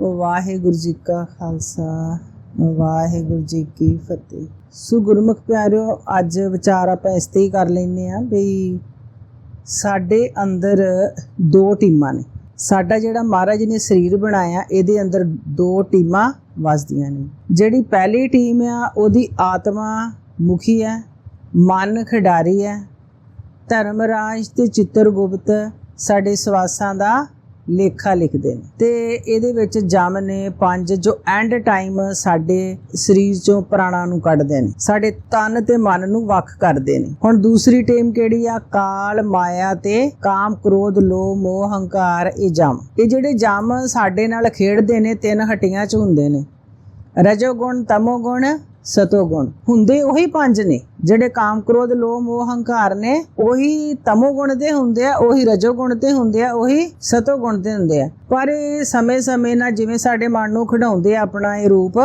ਵਾਹਿਗੁਰੂ ਜੀ ਕਾ ਖਾਲਸਾ, ਵਾਹਿਗੁਰੂ ਜੀ ਕੀ ਫਤਿਹ। ਸੋ ਗੁਰਮੁਖ ਪਿਆਰਿਓ, ਅੱਜ ਵਿਚਾਰ ਆਪਾਂ ਇਸ ਤੇ ਹੀ ਕਰ ਲੈਨੇ ਆ ਵੀ ਸਾਡੇ ਅੰਦਰ ਦੋ ਟੀਮਾਂ ਨੇ। ਸਾਡਾ ਜਿਹੜਾ ਮਹਾਰਾਜ ਨੇ ਸਰੀਰ ਬਣਾਇਆ, ਇਹਦੇ ਅੰਦਰ ਦੋ ਟੀਮਾਂ ਵਸਦੀਆਂ ਨੇ। ਜਿਹੜੀ ਪਹਿਲੀ ਟੀਮ ਆ, ਉਹਦੀ ਆਤਮਾ ਮੁਖੀ ਹੈ, ਮਨ ਖਿਡਾਰੀ ਹੈ ਧਰਮ ਧਰਮਰਾਜ ਤੇ ਚਿੱਤਰਗੁਪਤ ਸਾਡੇ ਸਵਾਸਾਂ ਦਾ ਲੇਖਾ ਲਿਖਦੇ ਨੇ। ਤੇ ਇਹਦੇ ਵਿੱਚ ਜਮ ਨੇ ਪੰਜ ਜੋ ਐਂਡ ਟਾਈਮ ਸਾਡੇ ਸਰੀਰ ਚੋਂ ਪ੍ਰਾਣਾਂ ਨੂੰ ਕੱਢਦੇ ਨੇ। ਸਾਡੇ ਤਨ ਤੇ ਮਨ ਨੂੰ ਵੱਖ ਕਰਦੇ ਨੇ। ਹੁਣ ਦੂਸਰੀ ਟੀਮ ਕਿਹੜੀ ਆ? ਕਾਲ, ਮਾਇਆ ਤੇ ਕਾਮ, ਕ੍ਰੋਧ, ਲੋਭ, ਮੋਹ, ਹੰਕਾਰ, ਇਹ ਜਮ। ਇਹ ਜਿਹੜੇ ਜਮ ਸਾਡੇ ਨਾਲ ਖੇਡਦੇ ਨੇ, ਤਿੰਨ ਹੱਟੀਆਂ ਚ ਹੁੰਦੇ ਨੇ। ਰਜੋ ਗੁਣ ਤਮੋ ਗੁਣ ਸਤੋ ਗੁਣ। ਹੁੰਦੇ ਉਹੀ ਪੰਜ ਨੇ, ਜਿਹੜੇ ਕਾਮ ਕ੍ਰੋਧ, ਲੋਭ, ਮੋਹ, ਹੰਕਾਰ ਨੇ, ਉਹੀ ਤਮੋ ਗੁਣ ਦੇ ਹੁੰਦੇ ਆ, ਉਹੀ ਰਜੋ ਗੁਣ ਤੇ ਹੁੰਦੇ ਆ, ਉਹੀ ਸਤੋ ਗੁਣ ਦੇ ਹੁੰਦੇ ਆ। ਪਰ ਇਹ ਸਮੇਂ-ਸਮੇਂ ਨਾਲ ਜਿਵੇਂ ਸਾਡੇ ਮਨ ਨੂੰ ਖਿਡਾਉਂਦੇ ਆ, ਆਪਣਾ ਇਹ ਰੂਪ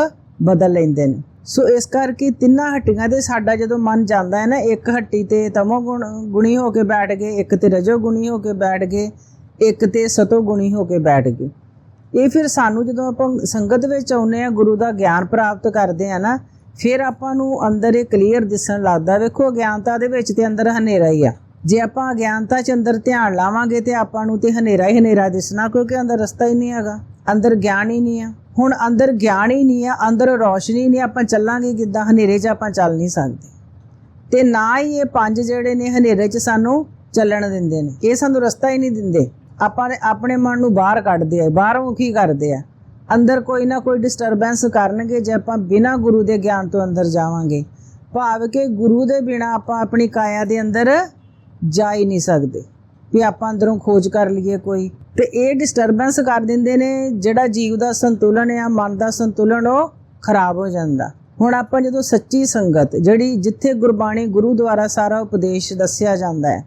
ਬਦਲ ਲੈਂਦੇ ਨੇ। ਸੋ ਇਸ ਕਰਕੇ ਤਿੰਨਾਂ ਹੱਟੀਆਂ ਦੇ ਸਾਡਾ ਜਦੋਂ ਮਨ ਜਾਂਦਾ ਹੈ ਨਾ, ਇੱਕ ਹੱਟੀ ਤੇ ਤਮੋ ਗੁਣ, ਗੁਣੀ ਹੋ ਕੇ ਬੈਠ ਗਏ, ਇੱਕ ਤੇ ਰਜੋ ਗੁਣੀ ਹੋ ਕੇ ਬੈਠ ਗਏ, ਇੱਕ ਤੇ ਸਤੋ ਗੁਣੀ ਹੋ ਕੇ ਬੈਠ ਗਏ। ਇਹ ਫਿਰ ਸਾਨੂੰ ਜਦੋਂ ਆਪਾਂ ਸੰਗਤ ਵਿੱਚ ਆਉਨੇ ਆ, ਗੁਰੂ ਦਾ ਗਿਆਨ ਪ੍ਰਾਪਤ ਕਰਦੇ ਆ ਨਾ ਫਿਰ ਆਪਾਂ ਨੂੰ ਅੰਦਰ ਇਹ ਕਲੀਅਰ ਦਿਸਣ ਲੱਗਦਾ। ਵੇਖੋ ਅਗਿਆਨਤਾ ਦੇ ਵਿੱਚ ਤੇ ਅੰਦਰ ਹਨੇਰਾ ਹੀ ਆ। ਜੇ ਆਪਾਂ ਅਗਿਆਨਤਾ 'ਚ ਅੰਦਰ ਧਿਆਨ ਲਾਵਾਂਗੇ ਤੇ ਆਪਾਂ ਨੂੰ ਤੇ ਹਨੇਰਾ ਹੀ ਹਨੇਰਾ ਦਿਸਣਾ, ਕਿਉਂਕਿ ਅੰਦਰ ਰਸਤਾ ਹੀ ਨਹੀਂ ਹੈਗਾ। ਅੰਦਰ ਗਿਆਨ ਹੀ ਨਹੀਂ ਆ। ਹੁਣ ਅੰਦਰ ਗਿਆਨ ਹੀ ਨਹੀਂ ਆ, ਅੰਦਰ ਰੋਸ਼ਨੀ ਨਹੀਂ, ਆਪਾਂ ਚੱਲਾਂਗੇ ਕਿੱਦਾਂ? ਹਨੇਰੇ 'ਚ ਆਪਾਂ ਚੱਲ ਨਹੀਂ ਸਕਦੇ। ਤੇ ਨਾ ਹੀ ਇਹ ਪੰਜ ਜਿਹੜੇ ਨੇ ਹਨੇਰੇ 'ਚ ਸਾਨੂੰ ਚੱਲਣ ਦਿੰਦੇ ਨੇ। ਇਹ ਸਾਨੂੰ ਰਸਤਾ ਹੀ ਨਹੀਂ ਦਿੰਦੇ। ਆਪਾਂ ਆਪਣੇ ਮਨ ਨੂੰ ਬਾਹਰ ਕੱਢਦੇ ਆ। ਬਾਹਰੋਂ ਕੀ ਕਰਦੇ ਆ? ਅੰਦਰ ਕੋਈ ਨਾ ਕੋਈ ਡਿਸਟਰਬੈਂਸ ਕਰਨਗੇ ਜੇ ਆਪਾਂ ਬਿਨਾਂ ਗੁਰੂ ਦੇ ਗਿਆਨ ਤੋਂ ਅੰਦਰ ਜਾਵਾਂਗੇ। ਭਾਵ ਕਿ ਗੁਰੂ ਦੇ ਬਿਨਾ ਆਪਾਂ ਆਪਣੀ ਕਾਇਆ ਦੇ ਅੰਦਰ ਜਾ ਹੀ ਨਹੀਂ ਸਕਦੇ। ਵੀ ਆਪਾਂ ਅੰਦਰੋਂ ਖੋਜ ਕਰ ਲਈਏ ਕੋਈ। ਤੇ ਇਹ ਡਿਸਟਰਬੈਂਸ ਕਰ ਦਿੰਦੇ ਨੇ, ਜਿਹੜਾ ਜੀਵ ਦਾ ਸੰਤੁਲਨ ਆ, ਮਨ ਦਾ ਸੰਤੁਲਨ, ਉਹ ਖਰਾਬ ਹੋ ਜਾਂਦਾ। ਹੁਣ ਆਪਾਂ ਜਦੋਂ ਸੱਚੀ ਸੰਗਤ, ਜਿਹੜੀ ਜਿੱਥੇ ਗੁਰਬਾਣੀ ਗੁਰੂ ਦੁਆਰਾ ਸਾਰਾ ਉਪਦੇਸ਼ ਦੱਸਿਆ ਜਾਂਦਾ ਹੈ,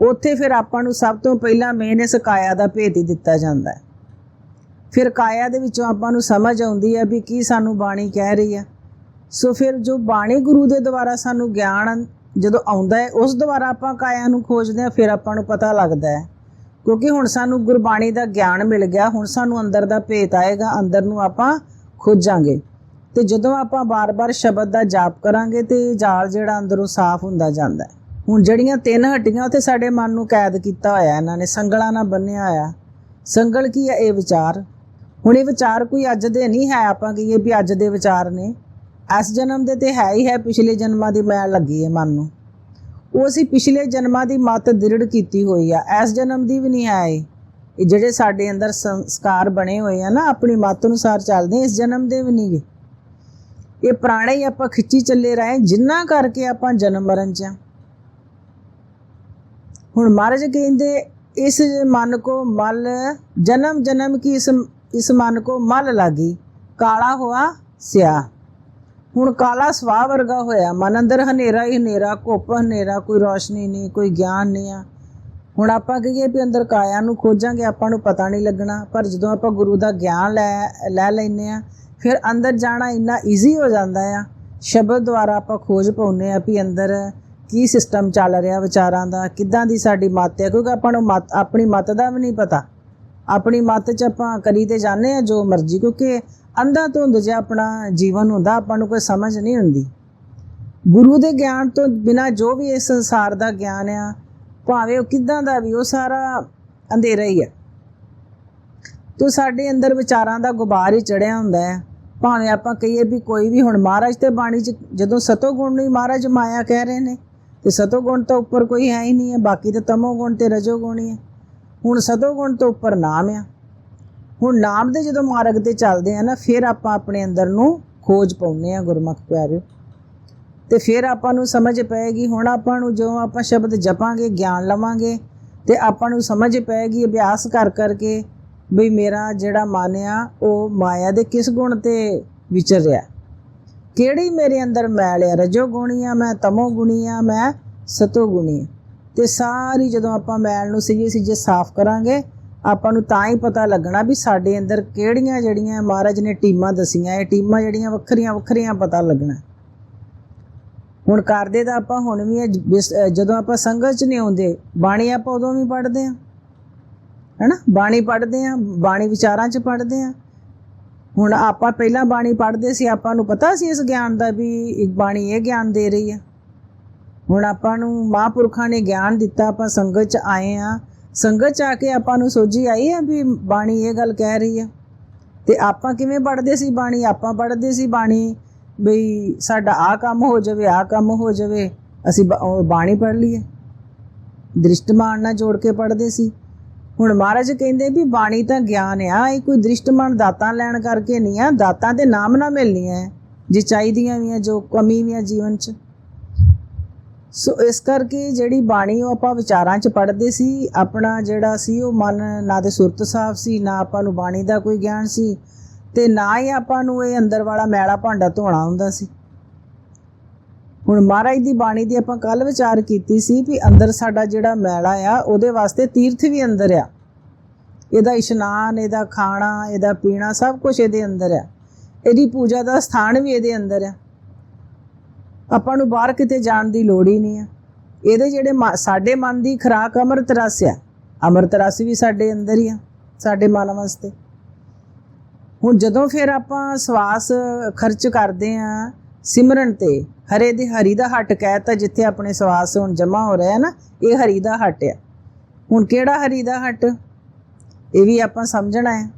ਉੱਥੇ ਫਿਰ ਆਪਾਂ ਨੂੰ ਸਭ ਤੋਂ ਪਹਿਲਾਂ ਮੇਨ ਇਸ ਕਾਇਆ ਦਾ ਭੇਦ ਹੀ ਦਿੱਤਾ ਜਾਂਦਾ ਹੈ। ਫਿਰ ਕਾਇਆ ਦੇ ਵਿੱਚੋਂ ਆਪਾਂ ਨੂੰ ਸਮਝ ਆਉਂਦੀ ਹੈ ਵੀ ਕੀ ਸਾਨੂੰ ਬਾਣੀ ਕਹਿ ਰਹੀ ਹੈ। ਸੋ ਫਿਰ ਜੋ ਬਾਣੀ ਗੁਰੂ ਦੇ ਦੁਆਰਾ ਸਾਨੂੰ ਗਿਆਨ ਜਦੋਂ ਆਉਂਦਾ ਹੈ, ਉਸ ਦੁਆਰਾ ਆਪਾਂ ਕਾਇਆ ਨੂੰ ਖੋਜਦੇ ਹਾਂ, ਫਿਰ ਆਪਾਂ ਨੂੰ ਪਤਾ ਲੱਗਦਾ ਹੈ। ਕਿਉਂਕਿ ਹੁਣ ਸਾਨੂੰ ਗੁਰਬਾਣੀ ਦਾ ਗਿਆਨ ਮਿਲ ਗਿਆ, ਹੁਣ ਸਾਨੂੰ ਅੰਦਰ ਦਾ ਭੇਤ ਆਏਗਾ, ਅੰਦਰ ਨੂੰ ਆਪਾਂ ਖੋਜਾਂਗੇ। ਤੇ ਜਦੋਂ ਆਪਾਂ ਬਾਰ-ਬਾਰ ਸ਼ਬਦ ਦਾ ਜਾਪ ਕਰਾਂਗੇ, ਤੇ ਜਾਲ ਜਿਹੜਾ ਅੰਦਰੋਂ ਸਾਫ਼ ਹੁੰਦਾ ਜਾਂਦਾ ਹੈ। ਹੁਣ ਜਿਹੜੀਆਂ ਤਿੰਨ ਹੱਡੀਆਂ ਉੱਥੇ ਸਾਡੇ ਮਨ ਨੂੰ ਕੈਦ ਕੀਤਾ ਹੋਇਆ ਇਹਨਾਂ ਨੇ ਸੰਗਲਾਂ ਨਾਲ ਬੰਨਿਆ ਹੋਇਆ। ਸੰਗਲ ਕੀ ਹੈ? ਇਹ ਵਿਚਾਰ। ਹੁਣ ਇਹ ਵਿਚਾਰ ਕੋਈ ਅੱਜ ਦੇ ਨਹੀਂ ਹੈ, ਆਪਾਂ ਕਹੀਏ ਵੀ ਅੱਜ ਦੇ ਵਿਚਾਰ ਨੇ। ਇਸ ਜਨਮ ਦੇ ਤੇ ਹੈ ਹੀ ਹੈ, ਪਿਛਲੇ ਜਨਮਾਂ ਦੀ ਮੈਲ ਲੱਗੀ ਹੈ ਮਨ ਨੂੰ। ਉਹ ਅਸੀਂ ਪਿਛਲੇ ਜਨਮਾਂ ਦੀ ਮਤ ਦ੍ਰਿੜ ਕੀਤੀ ਹੋਈ ਆ। ਇਸ ਜਨਮ ਦੀ ਵੀ ਨਹੀਂ ਹੈ ਇਹ। ਜਿਹੜੇ ਸਾਡੇ ਅੰਦਰ ਸੰਸਕਾਰ ਬਣੇ ਹੋਏ ਆ ਨਾ, ਆਪਣੀ ਮਤ ਅਨੁਸਾਰ ਚੱਲਦੇ ਇਸ ਜਨਮ ਦੇ ਵੀ ਨਹੀਂ ਇਹ ਪੁਰਾਣੇ ਹੀ ਆਪਾਂ ਖਿੱਚੀ ਚੱਲੇ ਰਹੇ, ਜਿੰਨਾ ਕਰਕੇ ਆਪਾਂ ਜਨਮ ਮਰਨ ਚ ਆ। ਹੁਣ ਮਹਾਰਾਜ ਕਹਿੰਦੇ, ਇਸ ਮਨ ਕੋ ਮਲ ਜਨਮ ਜਨਮ ਕੀ ਇਸ ਇਸ ਮਨ ਕੋ ਮਲ ਲਾਗੀ, ਕਾਲਾ ਹੋਆ ਸਿਆ। ਹੁਣ ਕਾਲਾ ਸਵਾ ਵਰਗਾ ਹੋਇਆ। ਮਨ ਅੰਦਰ ਹਨੇਰਾ ਹੀ ਹਨੇਰਾ, ਘੁੱਪ ਹਨੇਰਾ, ਕੋਈ ਰੋਸ਼ਨੀ ਨਹੀਂ, ਕੋਈ ਗਿਆਨ ਨਹੀਂ ਆ। ਹੁਣ ਆਪਾਂ ਕਹੀਏ ਵੀ ਅੰਦਰ ਕਾਇਆ ਨੂੰ ਖੋਜਾਂਗੇ, ਆਪਾਂ ਨੂੰ ਪਤਾ ਨਹੀਂ ਲੱਗਣਾ। ਪਰ ਜਦੋਂ ਆਪਾਂ ਗੁਰੂ ਦਾ ਗਿਆਨ ਲੈ ਲੈ ਲੈਨੇ ਆ, ਫਿਰ ਅੰਦਰ ਜਾਣਾ ਇੰਨਾ ਈਜ਼ੀ ਹੋ ਜਾਂਦਾ ਆ। ਸ਼ਬਦ ਦੁਆਰਾ ਆਪਾਂ ਖੋਜ ਪਾਉਨੇ ਆ ਵੀ ਅੰਦਰ ਕੀ ਸਿਸਟਮ ਚੱਲ ਰਿਹਾ ਵਿਚਾਰਾਂ ਦਾ, ਕਿੱਦਾਂ ਦੀ ਸਾਡੀ ਮੱਤ ਹੈ ਕਿਉਂਕਿ ਆਪਾਂ ਨੂੰ ਮੱਤ, ਆਪਣੀ ਮੱਤ ਦਾ ਵੀ ਨਹੀਂ ਪਤਾ। ਆਪਣੀ ਮੱਤ 'ਚ ਆਪਾਂ ਕਰੀ ਤੇ ਜਾਂਦੇ ਆ ਜੋ ਮਰਜ਼ੀ, ਕਿਉਂਕਿ ਅੰਧਾ ਧੁੰਦ ਜਿਹਾ ਆਪਣਾ ਜੀਵਨ ਹੁੰਦਾ, ਆਪਾਂ ਨੂੰ ਕੋਈ ਸਮਝ ਨਹੀਂ ਹੁੰਦੀ। ਗੁਰੂ ਦੇ ਗਿਆਨ ਤੋਂ ਬਿਨਾ ਜੋ ਵੀ ਇਸ ਸੰਸਾਰ ਦਾ ਗਿਆਨ ਆ, ਭਾਵੇਂ ਉਹ ਕਿੱਦਾਂ ਦਾ ਵੀ, ਉਹ ਸਾਰਾ ਅੰਧੇਰਾ ਹੀ ਹੈ ਤੋ ਸਾਡੇ ਅੰਦਰ ਵਿਚਾਰਾਂ ਦਾ ਗੁਬਾਰ ਹੀ ਚੜਿਆ ਹੁੰਦਾ ਹੈ। ਭਾਵੇਂ ਆਪਾਂ ਕਹੀਏ ਵੀ ਕੋਈ ਵੀ, ਹੁਣ ਮਹਾਰਾਜ ਤੇ ਬਾਣੀ 'ਚ ਜਦੋਂ ਸਤੋ ਗੁਣ ਨਹੀਂ ਮਹਾਰਾਜ ਮਾਇਆ ਕਹਿ ਰਹੇ ਨੇ, ਤੇ ਸਤੋ ਗੁਣ ਤੋਂ ਉੱਪਰ ਕੋਈ ਹੈ ਹੀ ਨਹੀਂ ਹੈ, ਬਾਕੀ ਤਾਂ ਤਮੋ ਗੁਣ ਤੇ ਰਜੋ ਗੁਣ ਹੀ ਹੈ। ਹੁਣ ਸਤੋ ਗੁਣ ਤੋਂ ਉੱਪਰ ਨਾਮ ਆ। ਹੁਣ ਨਾਮ ਦੇ ਜਦੋਂ ਮਾਰਗ ਤੇ ਚੱਲਦੇ ਆ ਨਾ, ਫਿਰ ਆਪਾਂ ਆਪਣੇ ਅੰਦਰ ਨੂੰ ਖੋਜ ਪਾਉਨੇ ਆ ਗੁਰਮੁਖ ਪਿਆਰਿਓ। ਤੇ ਫਿਰ ਆਪਾਂ ਨੂੰ ਸਮਝ ਪਏਗੀ, ਹੁਣ ਆਪਾਂ ਨੂੰ ਜੋ ਆਪਾਂ ਸ਼ਬਦ ਜਪਾਂਗੇ, ਗਿਆਨ ਲਵਾਂਗੇ, ਤੇ ਆਪਾਂ ਨੂੰ ਸਮਝ ਪਏਗੀ, ਅਭਿਆਸ ਕਰ ਕਰਕੇ ਵੀ ਮੇਰਾ ਜਿਹੜਾ ਮਨ ਆ, ਉਹ ਮਾਇਆ ਦੇ ਕਿਸ ਗੁਣ ਤੇ ਵਿਚਰ ਰਿਹਾ। ਕਿਹੜੀ ਮੇਰੇ ਅੰਦਰ ਮੈਲ ਆ? ਰਜੋ ਗੁਣੀ ਆ, ਮੈਂ ਤਮੋ ਗੁਣੀ ਆ, ਮੈਂ ਸਤੋ ਗੁਣੀ ਆ। ਤੇ ਸਾਰੀ ਜਦੋਂ ਆਪਾਂ ਮੈਲ ਨੂੰ ਸਿੱਜੇ ਸਿੱਜੇ ਸਾਫ਼ ਕਰਾਂਗੇ, ਆਪਾਂ ਨੂੰ ਤਾਂ ਹੀ ਪਤਾ ਲੱਗਣਾ ਵੀ ਸਾਡੇ ਅੰਦਰ ਕਿਹੜੀਆਂ ਜਿਹੜੀਆਂ ਮਹਾਰਾਜ ਨੇ ਟੀਮਾਂ ਦਸੀਆਂ, ਇਹ ਟੀਮਾਂ ਜਿਹੜੀਆਂ ਵੱਖਰੀਆਂ ਵੱਖਰੀਆਂ ਪਤਾ ਲੱਗਣਾ। ਹੁਣ ਕਰਦੇ ਤਾਂ ਆਪਾਂ, ਹੁਣ ਵੀ ਜਦੋਂ ਆਪਾਂ ਸੰਗਤ 'ਚ ਨਹੀਂ ਆਉਂਦੇ, ਬਾਣੀ ਆਪਾਂ ਉਦੋਂ ਵੀ ਪੜ੍ਹਦੇ ਆ ਹੈਨਾ? ਬਾਣੀ ਪੜ੍ਹਦੇ ਆ ਬਾਣੀ ਵਿਚਾਰਾਂ 'ਚ ਪੜ੍ਹਦੇ ਆ ਹੁਣ ਆਪਾਂ ਪਹਿਲਾਂ ਬਾਣੀ ਪੜ੍ਹਦੇ ਸੀ, ਆਪਾਂ ਨੂੰ ਪਤਾ ਸੀ ਇਸ ਗਿਆਨ ਦਾ ਵੀ ਇੱਕ ਬਾਣੀ ਇਹ ਗਿਆਨ ਦੇ ਰਹੀ ਹੈ। ਹੁਣ ਆਪਾਂ ਨੂੰ ਮਹਾਂਪੁਰਖਾਂ ਨੇ ਗਿਆਨ ਦਿੱਤਾ ਆਪਾਂ ਸੰਗਤ ਚ ਆਏ ਆ। ਸੰਗਤ ਚ ਆ ਕੇ ਆਪਾਂ ਨੂੰ ਸੋਝੀ ਆਈ ਆ ਵੀ ਬਾਣੀ ਇਹ ਗੱਲ ਕਹਿ ਰਹੀ ਆ। ਤੇ ਆਪਾਂ ਕਿਵੇਂ ਪੜ੍ਹਦੇ ਸੀ ਬਾਣੀ? ਆਪਾਂ ਪੜ੍ਹਦੇ ਸੀ ਬਾਣੀ ਬਈ ਸਾਡਾ ਆ ਕੰਮ ਹੋ ਜਾਵੇ ਆ ਕੰਮ ਹੋ ਜਾਵੇ ਅਸੀਂ ਬਾਣੀ ਪੜ੍ਹ ਲਈਏ। ਦ੍ਰਿਸ਼ਟਮਾਨ ਨਾਲ ਜੋੜ ਕੇ ਪੜ੍ਹਦੇ ਸੀ। ਹੁਣ ਮਹਾਰਾਜ ਕਹਿੰਦੇ ਵੀ ਬਾਣੀ ਤਾਂ ਗਿਆਨ ਆ ਇਹ ਕੋਈ ਦ੍ਰਿਸ਼ਟਮਾਨ ਦਾਤਾਂ ਲੈਣ ਕਰਕੇ ਨਹੀਂ ਆ। ਦਾਤਾਂ ਦੇ ਨਾਮ ਨਾ ਮਿਲਣੀਆਂ ਹੈ, ਜੇ ਚਾਹੀਦੀਆਂ ਵੀ ਆ ਜੋ ਕਮੀ ਵੀ ਆ ਜੀਵਨ 'ਚ। ਸੋ ਇਸ ਕਰਕੇ ਜਿਹੜੀ ਬਾਣੀ ਉਹ ਆਪਾਂ ਵਿਚਾਰਾਂ 'ਚ ਪੜ੍ਹਦੇ ਸੀ, ਆਪਣਾ ਜਿਹੜਾ ਸੀ ਉਹ ਮਨ ਨਾ ਤੇ ਸੁਰਤ ਸਾਫ਼ ਸੀ, ਨਾ ਆਪਾਂ ਨੂੰ ਬਾਣੀ ਦਾ ਕੋਈ ਗਿਆਨ ਸੀ ਤੇ ਨਾ ਹੀ ਆਪਾਂ ਨੂੰ ਇਹ ਅੰਦਰ ਵਾਲਾ ਮੈਲਾ ਭਾਂਡਾ ਧੋਣਾ ਹੁੰਦਾ ਸੀ। ਹੁਣ ਮਹਾਰਾਜ ਦੀ ਬਾਣੀ ਦੀ ਆਪਾਂ ਕੱਲ ਵਿਚਾਰ ਕੀਤੀ ਸੀ ਵੀ ਅੰਦਰ ਸਾਡਾ ਜਿਹੜਾ ਮੈਲਾ ਆ, ਉਹਦੇ ਵਾਸਤੇ ਤੀਰਥ ਵੀ ਅੰਦਰ ਆ। ਇਹਦਾ ਇਸ਼ਨਾਨ, ਇਹਦਾ ਖਾਣਾ, ਇਹਦਾ ਪੀਣਾ ਸਭ ਕੁਝ ਇਹਦੇ ਅੰਦਰ ਆ। ਇਹਦੀ ਪੂਜਾ ਦਾ ਸਥਾਨ ਵੀ ਇਹਦੇ ਅੰਦਰ ਆ। ਆਪਾਂ ਨੂੰ ਬਾਹਰ ਕਿਤੇ ਜਾਣ ਦੀ ਲੋੜ ਹੀ ਨਹੀਂ ਆ। ਇਹਦੇ ਜਿਹੜੇ ਮ- ਸਾਡੇ ਮਨ ਦੀ ਖਰਾਕ ਅੰਮ੍ਰਿਤ ਰਸ ਆ। ਅੰਮ੍ਰਿਤ ਰਸ ਵੀ ਸਾਡੇ ਅੰਦਰ ਹੀ ਆ, ਸਾਡੇ ਮਨ ਵਾਸਤੇ। ਹੁਣ ਜਦੋਂ ਫਿਰ ਆਪਾਂ ਸਵਾਸ ਖਰਚ ਕਰਦੇ ਆ ਸਿਮਰਨ ਤੇ, ਹਰੇ ਦੇ ਹਰੀ ਦਾ ਹੱਟ ਕਹਿਤਾ ਜਿੱਥੇ ਆਪਣੇ ਸਵਾਸ ਹੁਣ ਜਮਾ ਹੋ ਰਿਹਾ ਨਾ, ਇਹ ਹਰੀ ਦਾ ਹੱਟ ਆ। ਹੁਣ ਕਿਹੜਾ ਹਰੀ ਦਾ ਹੱਟ? ਇਹ ਵੀ ਆਪਾਂ ਸਮਝਣਾ ਹੈ।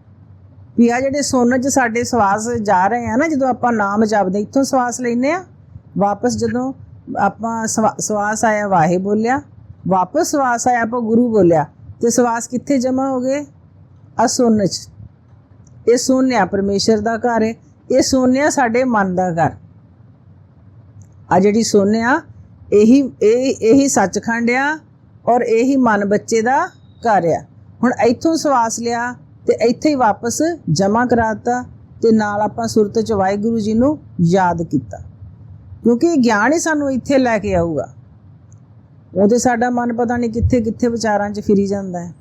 ਵੀ ਆ ਜਿਹੜੇ ਸੁਣਨ ਚ ਸਾਡੇ ਸਵਾਸ ਜਾ ਰਹੇ ਆ ਨਾ, ਜਦੋਂ ਆਪਾਂ ਨਾਮ ਜਪਦੇ, ਇੱਥੋਂ ਸਵਾਸ ਲੈਨੇ ਆ ਵਾਪਸ ਜਦੋਂ ਆਪਾਂ ਸਵਾ- ਸਵਾਸ ਆਇਆ, ਵਾਹੇ ਬੋਲਿਆ, ਵਾਪਸ ਸਵਾਸ ਆਇਆ, ਆਪਾਂ ਗੁਰੂ ਬੋਲਿਆ, ਤੇ ਸਵਾਸ ਕਿੱਥੇ ਜਮਾ ਹੋ ਗਏ? ਆ ਸੁਣਨ ਚ। ਇਹ ਸੋਨਿਆ ਪਰਮੇਸ਼ਰ ਦਾ ਘਰ ਹੈ ਇਹ ਸੋਨਿਆ ਸਾਡੇ ਮਨ ਦਾ ਘਰ। ਆ ਜਿਹੜੀ ਸੋਨਿਆ ਇਹੀ, ਇਹ, ਇਹੀ ਸੱਚਖੰਡ ਆ, ਔਰ ਇਹੀ ਮਨ ਬੱਚੇ ਦਾ ਘਰ ਆ। ਹੁਣ ਇੱਥੋਂ ਸਵਾਸ ਲਿਆ, ਤੇ ਇੱਥੇ ਹੀ ਵਾਪਸ ਜਮਾ ਕਰਾਤਾ ਤੇ ਨਾਲ ਆਪਾਂ ਸੁਰਤ ਚ ਵਾਹਿਗੁਰੂ ਜੀ ਨੂੰ ਯਾਦ ਕੀਤਾ। ਕਿਉਂਕਿ ਇਹ ਗਿਆਨ ਹੀ ਸਾਨੂੰ ਇੱਥੇ ਲੈ ਕੇ ਆਊਗਾ। ਉਹਦੇ ਸਾਡਾ ਮਨ ਪਤਾ ਨਹੀਂ ਕਿੱਥੇ ਕਿੱਥੇ ਵਿਚਾਰਾਂ 'ਚ ਫਿਰੀ ਜਾਂਦਾ ਹੈ।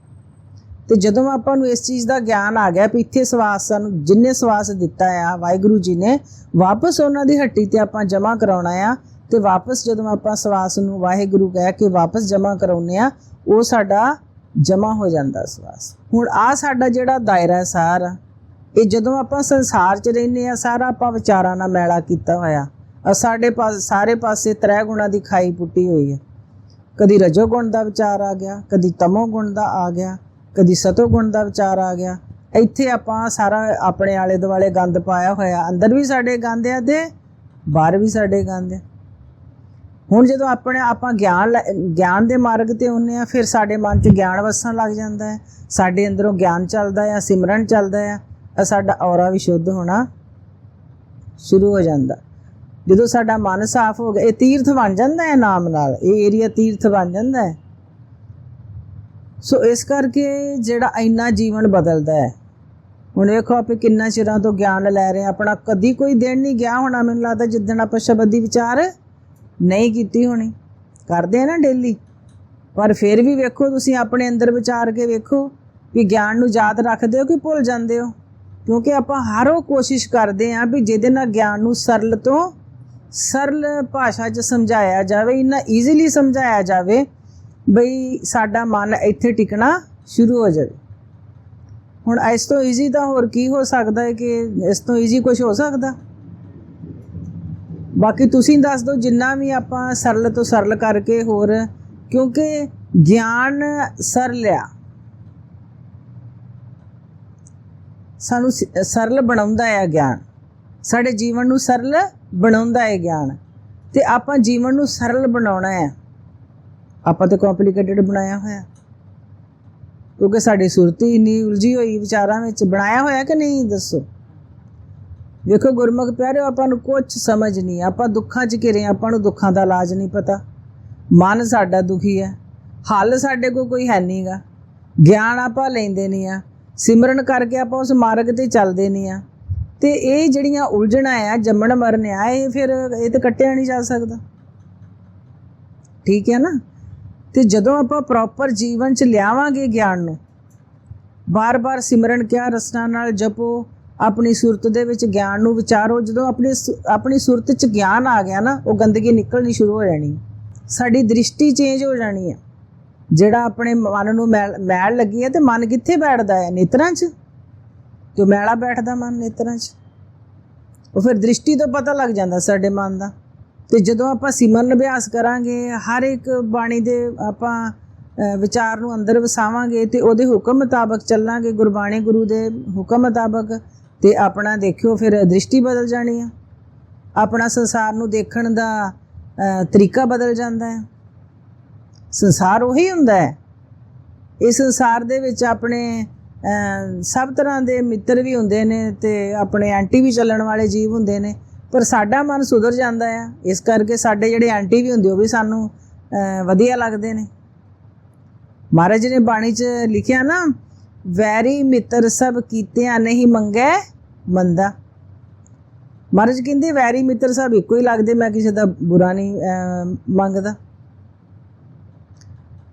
ਤੇ ਜਦੋਂ ਆਪਾਂ ਨੂੰ ਇਸ ਚੀਜ਼ ਦਾ ਗਿਆਨ ਆ ਗਿਆ ਵੀ ਇੱਥੇ ਸਵਾਸ ਸਾਨੂੰ ਜਿੰਨੇ ਸਵਾਸ ਦਿੱਤਾ ਆ, ਵਾਹਿਗੁਰੂ ਜੀ ਨੇ, ਵਾਪਸ ਉਹਨਾਂ ਦੀ ਹੱਟੀ ਤੇ ਆਪਾਂ ਜਮਾ ਕਰਾਉਣਾ ਆ ਤੇ ਵਾਪਸ ਜਦੋਂ ਆਪਾਂ ਸਵਾਸ ਨੂੰ ਵਾਹਿਗੁਰੂ ਕਹਿ ਕੇ ਵਾਪਸ ਜਮਾ ਕਰਾਉਨੇ ਆ, ਉਹ ਸਾਡਾ ਜਮਾ ਹੋ ਜਾਂਦਾ ਸਵਾਸ। ਹੁਣ ਆ ਸਾਡਾ ਜਿਹੜਾ ਦਾਇਰਾ ਹੈ ਸਾਰਾ ਇਹ ਜਦੋਂ ਆਪਾਂ ਸੰਸਾਰ 'ਚ ਰਹਿੰਦੇ ਆ, ਸਾਰਾ ਆਪਾਂ ਵਿਚਾਰਾਂ ਨਾਲ ਮੈਲਾ ਕੀਤਾ ਹੋਇਆ। ਸਾਡੇ ਪਾਸ ਸਾਰੇ ਪਾਸੇ ਤ੍ਰੈ ਗੁਣਾ ਦੀ ਖਾਈ ਪੁੱਟੀ ਹੋਈ ਹੈ। ਕਦੀ ਰਜੋ ਗੁਣ ਦਾ ਵਿਚਾਰ ਆ ਗਿਆ, ਕਦੀ ਤਮੋ ਗੁਣ ਦਾ ਆ ਗਿਆ, ਕਦੀ ਸਤੋ ਗੁਣ ਦਾ ਵਿਚਾਰ ਆ ਗਿਆ। ਇੱਥੇ ਆਪਾਂ ਸਾਰਾ ਆਪਣੇ ਆਲੇ ਦੁਆਲੇ ਗੰਦ ਪਾਇਆ ਹੋਇਆ। ਅੰਦਰ ਵੀ ਸਾਡੇ ਗੰਦ ਆ ਤੇ ਬਾਹਰ ਵੀ ਸਾਡੇ ਗੰਦ ਆ। ਹੁਣ ਜਦੋਂ ਆਪਣੇ ਆਪਾਂ ਗਿਆਨ ਲੈ- ਗਿਆਨ ਦੇ ਮਾਰਗ ਤੇ ਹੁੰਨੇ ਆ, ਫਿਰ ਸਾਡੇ ਮਨ 'ਚ ਗਿਆਨ ਵਸਣ ਲੱਗ ਜਾਂਦਾ ਹੈ। ਸਾਡੇ ਅੰਦਰੋਂ ਗਿਆਨ ਚੱਲਦਾ ਆ, ਸਿਮਰਨ ਚੱਲਦਾ ਆ ਸਾਡਾ ਔਰਾ ਵੀ ਸ਼ੁੱਧ ਹੋਣਾ ਸ਼ੁਰੂ ਹੋ ਜਾਂਦਾ। ਜਦੋਂ ਸਾਡਾ ਮਨ ਸਾਫ਼ ਹੋ ਗਿਆ, ਇਹ ਤੀਰਥ ਬਣ ਜਾਂਦਾ ਹੈ ਨਾਮ ਨਾਲ, ਇਹ ਏਰੀਆ ਤੀਰਥ ਬਣ ਜਾਂਦਾ ਹੈ। ਸੋ ਇਸ ਕਰਕੇ ਜਿਹੜਾ ਇੰਨਾ ਜੀਵਨ ਬਦਲਦਾ ਹੈ, ਹੁਣ ਵੇਖੋ ਆਪੇ ਕਿੰਨਾ ਚਿਰਾਂ ਤੋਂ ਗਿਆਨ ਲੈ ਰਹੇ ਹਾਂ, ਆਪਣਾ ਕਦੀ ਕੋਈ ਦਿਨ ਨਹੀਂ ਗਿਆ ਹੋਣਾ, ਮੈਨੂੰ ਲੱਗਦਾ ਜਿੱਦਣ ਆਪਾਂ ਸ਼ਬਦ ਦੀ ਵਿਚਾਰ ਨਹੀਂ ਕੀਤੀ ਹੋਣੀ। ਕਰਦੇ ਆ ਨਾ ਡੇਲੀ ਪਰ ਫਿਰ ਵੀ ਵੇਖੋ ਤੁਸੀਂ ਆਪਣੇ ਅੰਦਰ ਵਿਚਾਰ ਕੇ ਵੇਖੋ ਵੀ ਗਿਆਨ ਨੂੰ ਯਾਦ ਰੱਖਦੇ ਹੋ ਕਿ ਭੁੱਲ ਜਾਂਦੇ ਹੋ? ਕਿਉਂਕਿ ਆਪਾਂ ਹਰ ਉਹ ਕੋਸ਼ਿਸ਼ ਕਰਦੇ ਆ ਵੀ ਜਿਹਦੇ ਨਾਲ ਗਿਆਨ ਨੂੰ ਸਰਲ ਤੋਂ ਸਰਲ ਭਾਸ਼ਾ 'ਚ ਸਮਝਾਇਆ ਜਾਵੇ, ਇੰਨਾ ਈਜ਼ੀਲੀ ਸਮਝਾਇਆ ਜਾਵੇ ਬਈ ਸਾਡਾ ਮਨ ਇੱਥੇ ਟਿਕਣਾ ਸ਼ੁਰੂ ਹੋ ਜਾਵੇ। ਹੁਣ ਇਸ ਤੋਂ ਈਜ਼ੀ ਤਾਂ ਹੋਰ ਕੀ ਹੋ ਸਕਦਾ ਹੈ ਕਿ ਇਸ ਤੋਂ ਈਜ਼ੀ ਕੁਝ ਹੋ ਸਕਦਾ? ਬਾਕੀ ਤੁਸੀਂ ਦੱਸ ਦਿਓ, ਜਿੰਨਾ ਵੀ ਆਪਾਂ ਸਰਲ ਤੋਂ ਸਰਲ ਕਰਕੇ ਹੋਰ, ਕਿਉਂਕਿ ਗਿਆਨ ਸਰਲ ਆ। ਸਾਨੂੰ ਸਰਲ ਬਣਾਉਂਦਾ ਹੈ ਗਿਆਨ। ਸਾਡੇ ਜੀਵਨ ਨੂੰ ਸਰਲ ਬਣਾਉਂਦਾ ਹੈ ਗਿਆਨ। ਤੇ ਆਪਾਂ ਜੀਵਨ ਨੂੰ ਸਰਲ ਬਣਾਉਣਾ ਹੈ। ਆਪਾਂ ਤੇ ਕੰਪਲਿਕੇਟਡ ਬਣਾਇਆ ਹੋਇਆ। ਕਿਉਂਕਿ ਸਾਡੀ ਸੁਰਤੀ ਇੰਨੀ ਉਲਝੀ ਹੋਈ ਵਿਚਾਰਾਂ ਵਿੱਚ। ਬਣਾਇਆ ਹੋਇਆ ਕਿ ਨਹੀਂ, ਦੱਸੋ? ਵੇਖੋ ਗੁਰਮੁਖ ਪਿਆਰਿਓ, ਆਪਾਂ ਨੂੰ ਕੁਝ ਸਮਝ ਨਹੀਂ। ਆਪਾਂ ਦੁੱਖਾਂ 'ਚ ਘਿਰੇ, ਆਪਾਂ ਨੂੰ ਦੁੱਖਾਂ ਦਾ ਇਲਾਜ ਨਹੀਂ ਪਤਾ। ਮਨ ਸਾਡਾ ਦੁਖੀ ਹੈ। ਹੱਲ ਸਾਡੇ ਕੋਲ ਕੋਈ ਹੈ ਨਹੀਂਗਾ ਗਿਆਨ ਆਪਾਂ ਲੈਂਦੇ ਨਹੀਂ ਆ। ਸਿਮਰਨ ਕਰਕੇ ਆਪਾਂ ਉਸ ਮਾਰਗ ਤੇ ਚੱਲਦੇ ਨਹੀਂ ਆ। ਤੇ ਇਹ ਜਿਹੜੀਆਂ ਉਲਝਣਾ ਆ, ਜੰਮਣ ਮਰਨ ਆ, ਇਹ ਫਿਰ ਇਹ ਤੇ ਕੱਟਿਆ ਨਹੀਂ ਜਾ ਸਕਦਾ। ਠੀਕ ਹੈ ਨਾ? ਤੇ ਜਦੋਂ ਆਪਾਂ ਪ੍ਰੋਪਰ ਜੀਵਨ ਚ ਲਿਆਵਾਂਗੇ ਗਿਆਨ ਨੂੰ, ਬਾਰ-ਬਾਰ ਸਿਮਰਨ ਕਿਆ ਰਸਨਾ ਨਾਲ ਜਪੋ, ਆਪਣੀ ਸੁਰਤ ਦੇ ਵਿੱਚ ਗਿਆਨ ਨੂੰ ਵਿਚਾਰੋ, ਜਦੋਂ ਆਪਣੀ ਆਪਣੀ ਸੁਰਤ ਚ ਗਿਆਨ ਆ ਗਿਆ ਨਾ, ਉਹ ਗੰਦਗੀ ਨਿਕਲਣੀ ਸ਼ੁਰੂ ਹੋ ਜਾਣੀ। ਸਾਡੀ ਦ੍ਰਿਸ਼ਟੀ ਚੇਂਜ ਹੋ ਜਾਣੀ ਹੈ ਜਿਹੜਾ ਆਪਣੇ ਮਨ ਨੂੰ ਮੈਲ ਮੈਲ ਲੱਗੀ ਹੈ ਤੇ ਮਨ ਕਿੱਥੇ ਬੈਠਦਾ ਹੈ ਨੇਤਰਾਂ 'ਚ? ਤੇ ਉਹ ਮੈਲਾ ਬੈਠਦਾ ਮਨ ਨੇਤਰਾਂ 'ਚ, ਉਹ ਫਿਰ ਦ੍ਰਿਸ਼ਟੀ ਤੋਂ ਪਤਾ ਲੱਗ ਜਾਂਦਾ ਸਾਡੇ ਮਨ ਦਾ। ਤੇ ਜਦੋਂ ਆਪਾਂ ਸਿਮਰਨ ਅਭਿਆਸ ਕਰਾਂਗੇ, ਹਰ ਇੱਕ ਬਾਣੀ ਦੇ ਆਪਾਂ ਵਿਚਾਰ ਨੂੰ ਅੰਦਰ ਵਸਾਵਾਂਗੇ ਤੇ ਉਹਦੇ ਹੁਕਮ ਮੁਤਾਬਕ ਚੱਲਾਂਗੇ, ਗੁਰਬਾਣੀ ਗੁਰੂ ਦੇ ਹੁਕਮ ਮੁਤਾਬਕ ਤੇ ਆਪਣਾ ਦੇਖਿਓ ਫਿਰ ਦ੍ਰਿਸ਼ਟੀ ਬਦਲ ਜਾਣੀ ਆ। ਆਪਣਾ ਸੰਸਾਰ ਨੂੰ ਦੇਖਣ ਦਾ ਤਰੀਕਾ ਬਦਲ ਜਾਂਦਾ ਹੈ ਸੰਸਾਰ ਉਹੀ ਹੁੰਦਾ ਹੈ। ਇਸ ਸੰਸਾਰ ਦੇ ਵਿੱਚ ਆਪਣੇ ਸਭ ਤਰ੍ਹਾਂ ਦੇ ਮਿੱਤਰ ਵੀ ਹੁੰਦੇ ਨੇ ਤੇ ਆਪਣੇ ਐਂਟੀ ਵੀ ਚੱਲਣ ਵਾਲੇ ਜੀਵ ਹੁੰਦੇ ਨੇ। ਪਰ ਸਾਡਾ ਮਨ ਸੁਧਰ ਜਾਂਦਾ ਆ। ਇਸ ਕਰਕੇ ਸਾਡੇ ਜਿਹੜੇ ਐਂਟੀ ਵੀ ਹੁੰਦੇ, ਉਹ ਵੀ ਸਾਨੂੰ ਵਧੀਆ ਲੱਗਦੇ ਨੇ। ਮਹਾਰਾਜ ਨੇ ਬਾਣੀ 'ਚ ਲਿਖਿਆ ਨਾ, ਵੈਰੀ ਮਿੱਤਰ ਸਭ ਕੀਤਿਆਂ ਨਹੀਂ ਮੰਗੈ ਮੰਦਾ। ਮਹਾਰਾਜ ਕਹਿੰਦੇ, ਵੈਰੀ ਮਿੱਤਰ ਸਭ ਇੱਕੋ ਹੀ ਲੱਗਦੇ, ਮੈਂ ਕਿਸੇ ਦਾ ਬੁਰਾ ਨਹੀਂ ਮੰਗਦਾ।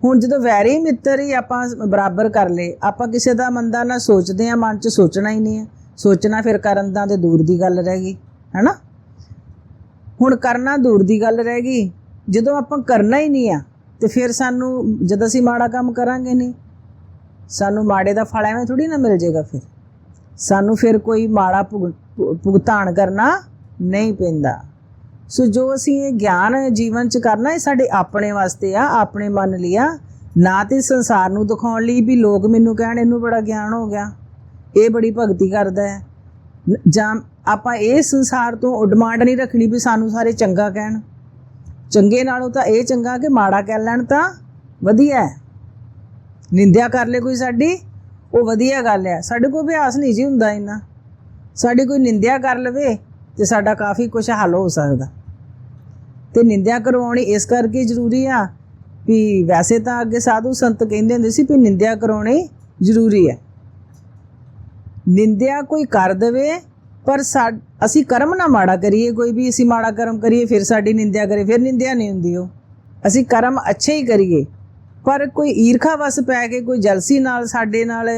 ਹੁਣ ਜਦੋਂ ਵੈਰੀ ਮਿੱਤਰ ਹੀ ਆਪਾਂ ਬਰਾਬਰ ਕਰ ਲਏ, ਆਪਾਂ ਕਿਸੇ ਦਾ ਮੰਦਾ ਨਾ ਸੋਚਦੇ ਆ ਮਨ 'ਚ ਸੋਚਣਾ ਹੀ ਨਹੀਂ ਹੈ। ਸੋਚਣਾ ਫਿਰ ਕਰਨ ਦਾ ਤੇ ਦੂਰ ਦੀ ਗੱਲ ਰਹਿ ਗਈ, ਹੈਨਾ? ਹੁਣ ਕਰਨਾ ਦੂਰ ਦੀ ਗੱਲ ਰਹਿ ਗਈ, ਜਦੋਂ ਆਪਾਂ ਕਰਨਾ ਹੀ ਨਹੀਂ ਆ, ਤੇ ਫਿਰ ਸਾਨੂੰ ਜਦ ਅਸੀਂ ਮਾੜਾ ਕੰਮ ਕਰਾਂਗੇ ਨਹੀਂ, ਸਾਨੂੰ ਮਾੜੇ ਦਾ ਫਲ ਐਵੇਂ ਥੋੜੀ ਨਾ ਮਿਲ ਜਾਏਗਾ ਫਿਰ। ਸਾਨੂੰ ਫਿਰ ਕੋਈ ਮਾੜਾ ਭੁਗ- ਭੁ- ਭੁਗਤਾਨ ਕਰਨਾ ਨਹੀਂ ਪੈਂਦਾ। ਸੋ ਜੋ ਅਸੀਂ ਇਹ ਗਿਆਨ ਜੀਵਨ ਚ ਕਰਨਾ, ਇਹ ਸਾਡੇ ਆਪਣੇ ਵਾਸਤੇ ਆ, ਆਪਣੇ ਮਨ ਲਈ ਆ। ਨਾ ਤੇ ਸੰਸਾਰ ਨੂੰ ਦਿਖਾਉਣ ਲਈ ਵੀ ਲੋਕ ਮੈਨੂੰ ਕਹਿਣ, ਇਹਨੂੰ ਬੜਾ ਗਿਆਨ ਹੋ ਗਿਆ। ਇਹ ਬੜੀ ਭਗਤੀ ਕਰਦਾ ਹੈ। ਜਾਂ ਆਪਾਂ ਇਹ ਸੰਸਾਰ ਤੋਂ ਡਿਮਾਂਡ ਨਹੀਂ ਰੱਖਣੀ ਵੀ ਸਾਨੂੰ ਸਾਰੇ ਚੰਗਾ ਕਹਿਣ। ਚੰਗੇ ਨਾਲੋਂ ਤਾਂ ਇਹ ਚੰਗਾ ਕਿ ਮਾੜਾ ਕਹਿ ਲੈਣ ਤਾਂ ਵਧੀਆ ਹੈ। ਨਿੰਦਿਆ ਕਰ ਲੈ ਕੋਈ ਸਾਡੀ, ਉਹ ਵਧੀਆ ਗੱਲ ਹੈ। ਸਾਡੇ ਕੋਲ ਅਭਿਆਸ ਨਹੀਂ ਜੀ ਹੁੰਦਾ ਇੰਨਾ। ਸਾਡੀ ਕੋਈ ਨਿੰਦਿਆ ਕਰ ਲਵੇ ਤੇ ਸਾਡਾ ਕਾਫੀ ਕੁਝ ਹੱਲ ਹੋ ਸਕਦਾ। ਤੇ ਨਿੰਦਿਆ ਕਰਵਾਉਣੀ ਇਸ ਕਰਕੇ ਜ਼ਰੂਰੀ ਆ ਵੀ ਵੈਸੇ ਤਾਂ ਅੱਗੇ ਸਾਧੂ ਸੰਤ ਕਹਿੰਦੇ ਹੁੰਦੇ ਸੀ ਵੀ ਨਿੰਦਿਆ ਕਰਾਉਣੀ ਜ਼ਰੂਰੀ ਹੈ ਨਿੰਦਿਆ ਕੋਈ ਕਰ ਦੇਵੇ, ਪਰ ਸਾ- ਅਸੀਂ ਕਰਮ ਨਾ ਮਾੜਾ ਕਰੀਏ, ਕੋਈ ਵੀ ਅਸੀਂ ਮਾੜਾ ਕਰਮ ਕਰੀਏ, ਫਿਰ ਸਾਡੀ ਨਿੰਦਿਆ ਕਰੇ, ਫਿਰ ਨਿੰਦਿਆ ਨਹੀਂ ਹੁੰਦੀ ਉਹ। ਅਸੀਂ ਕਰਮ ਅੱਛੇ ਹੀ ਕਰੀਏ, ਪਰ ਕੋਈ ਈਰਖਾ ਵਸ ਪੈ ਕੇ, ਕੋਈ ਜਲਸੀ ਨਾਲ ਸਾਡੇ ਨਾਲ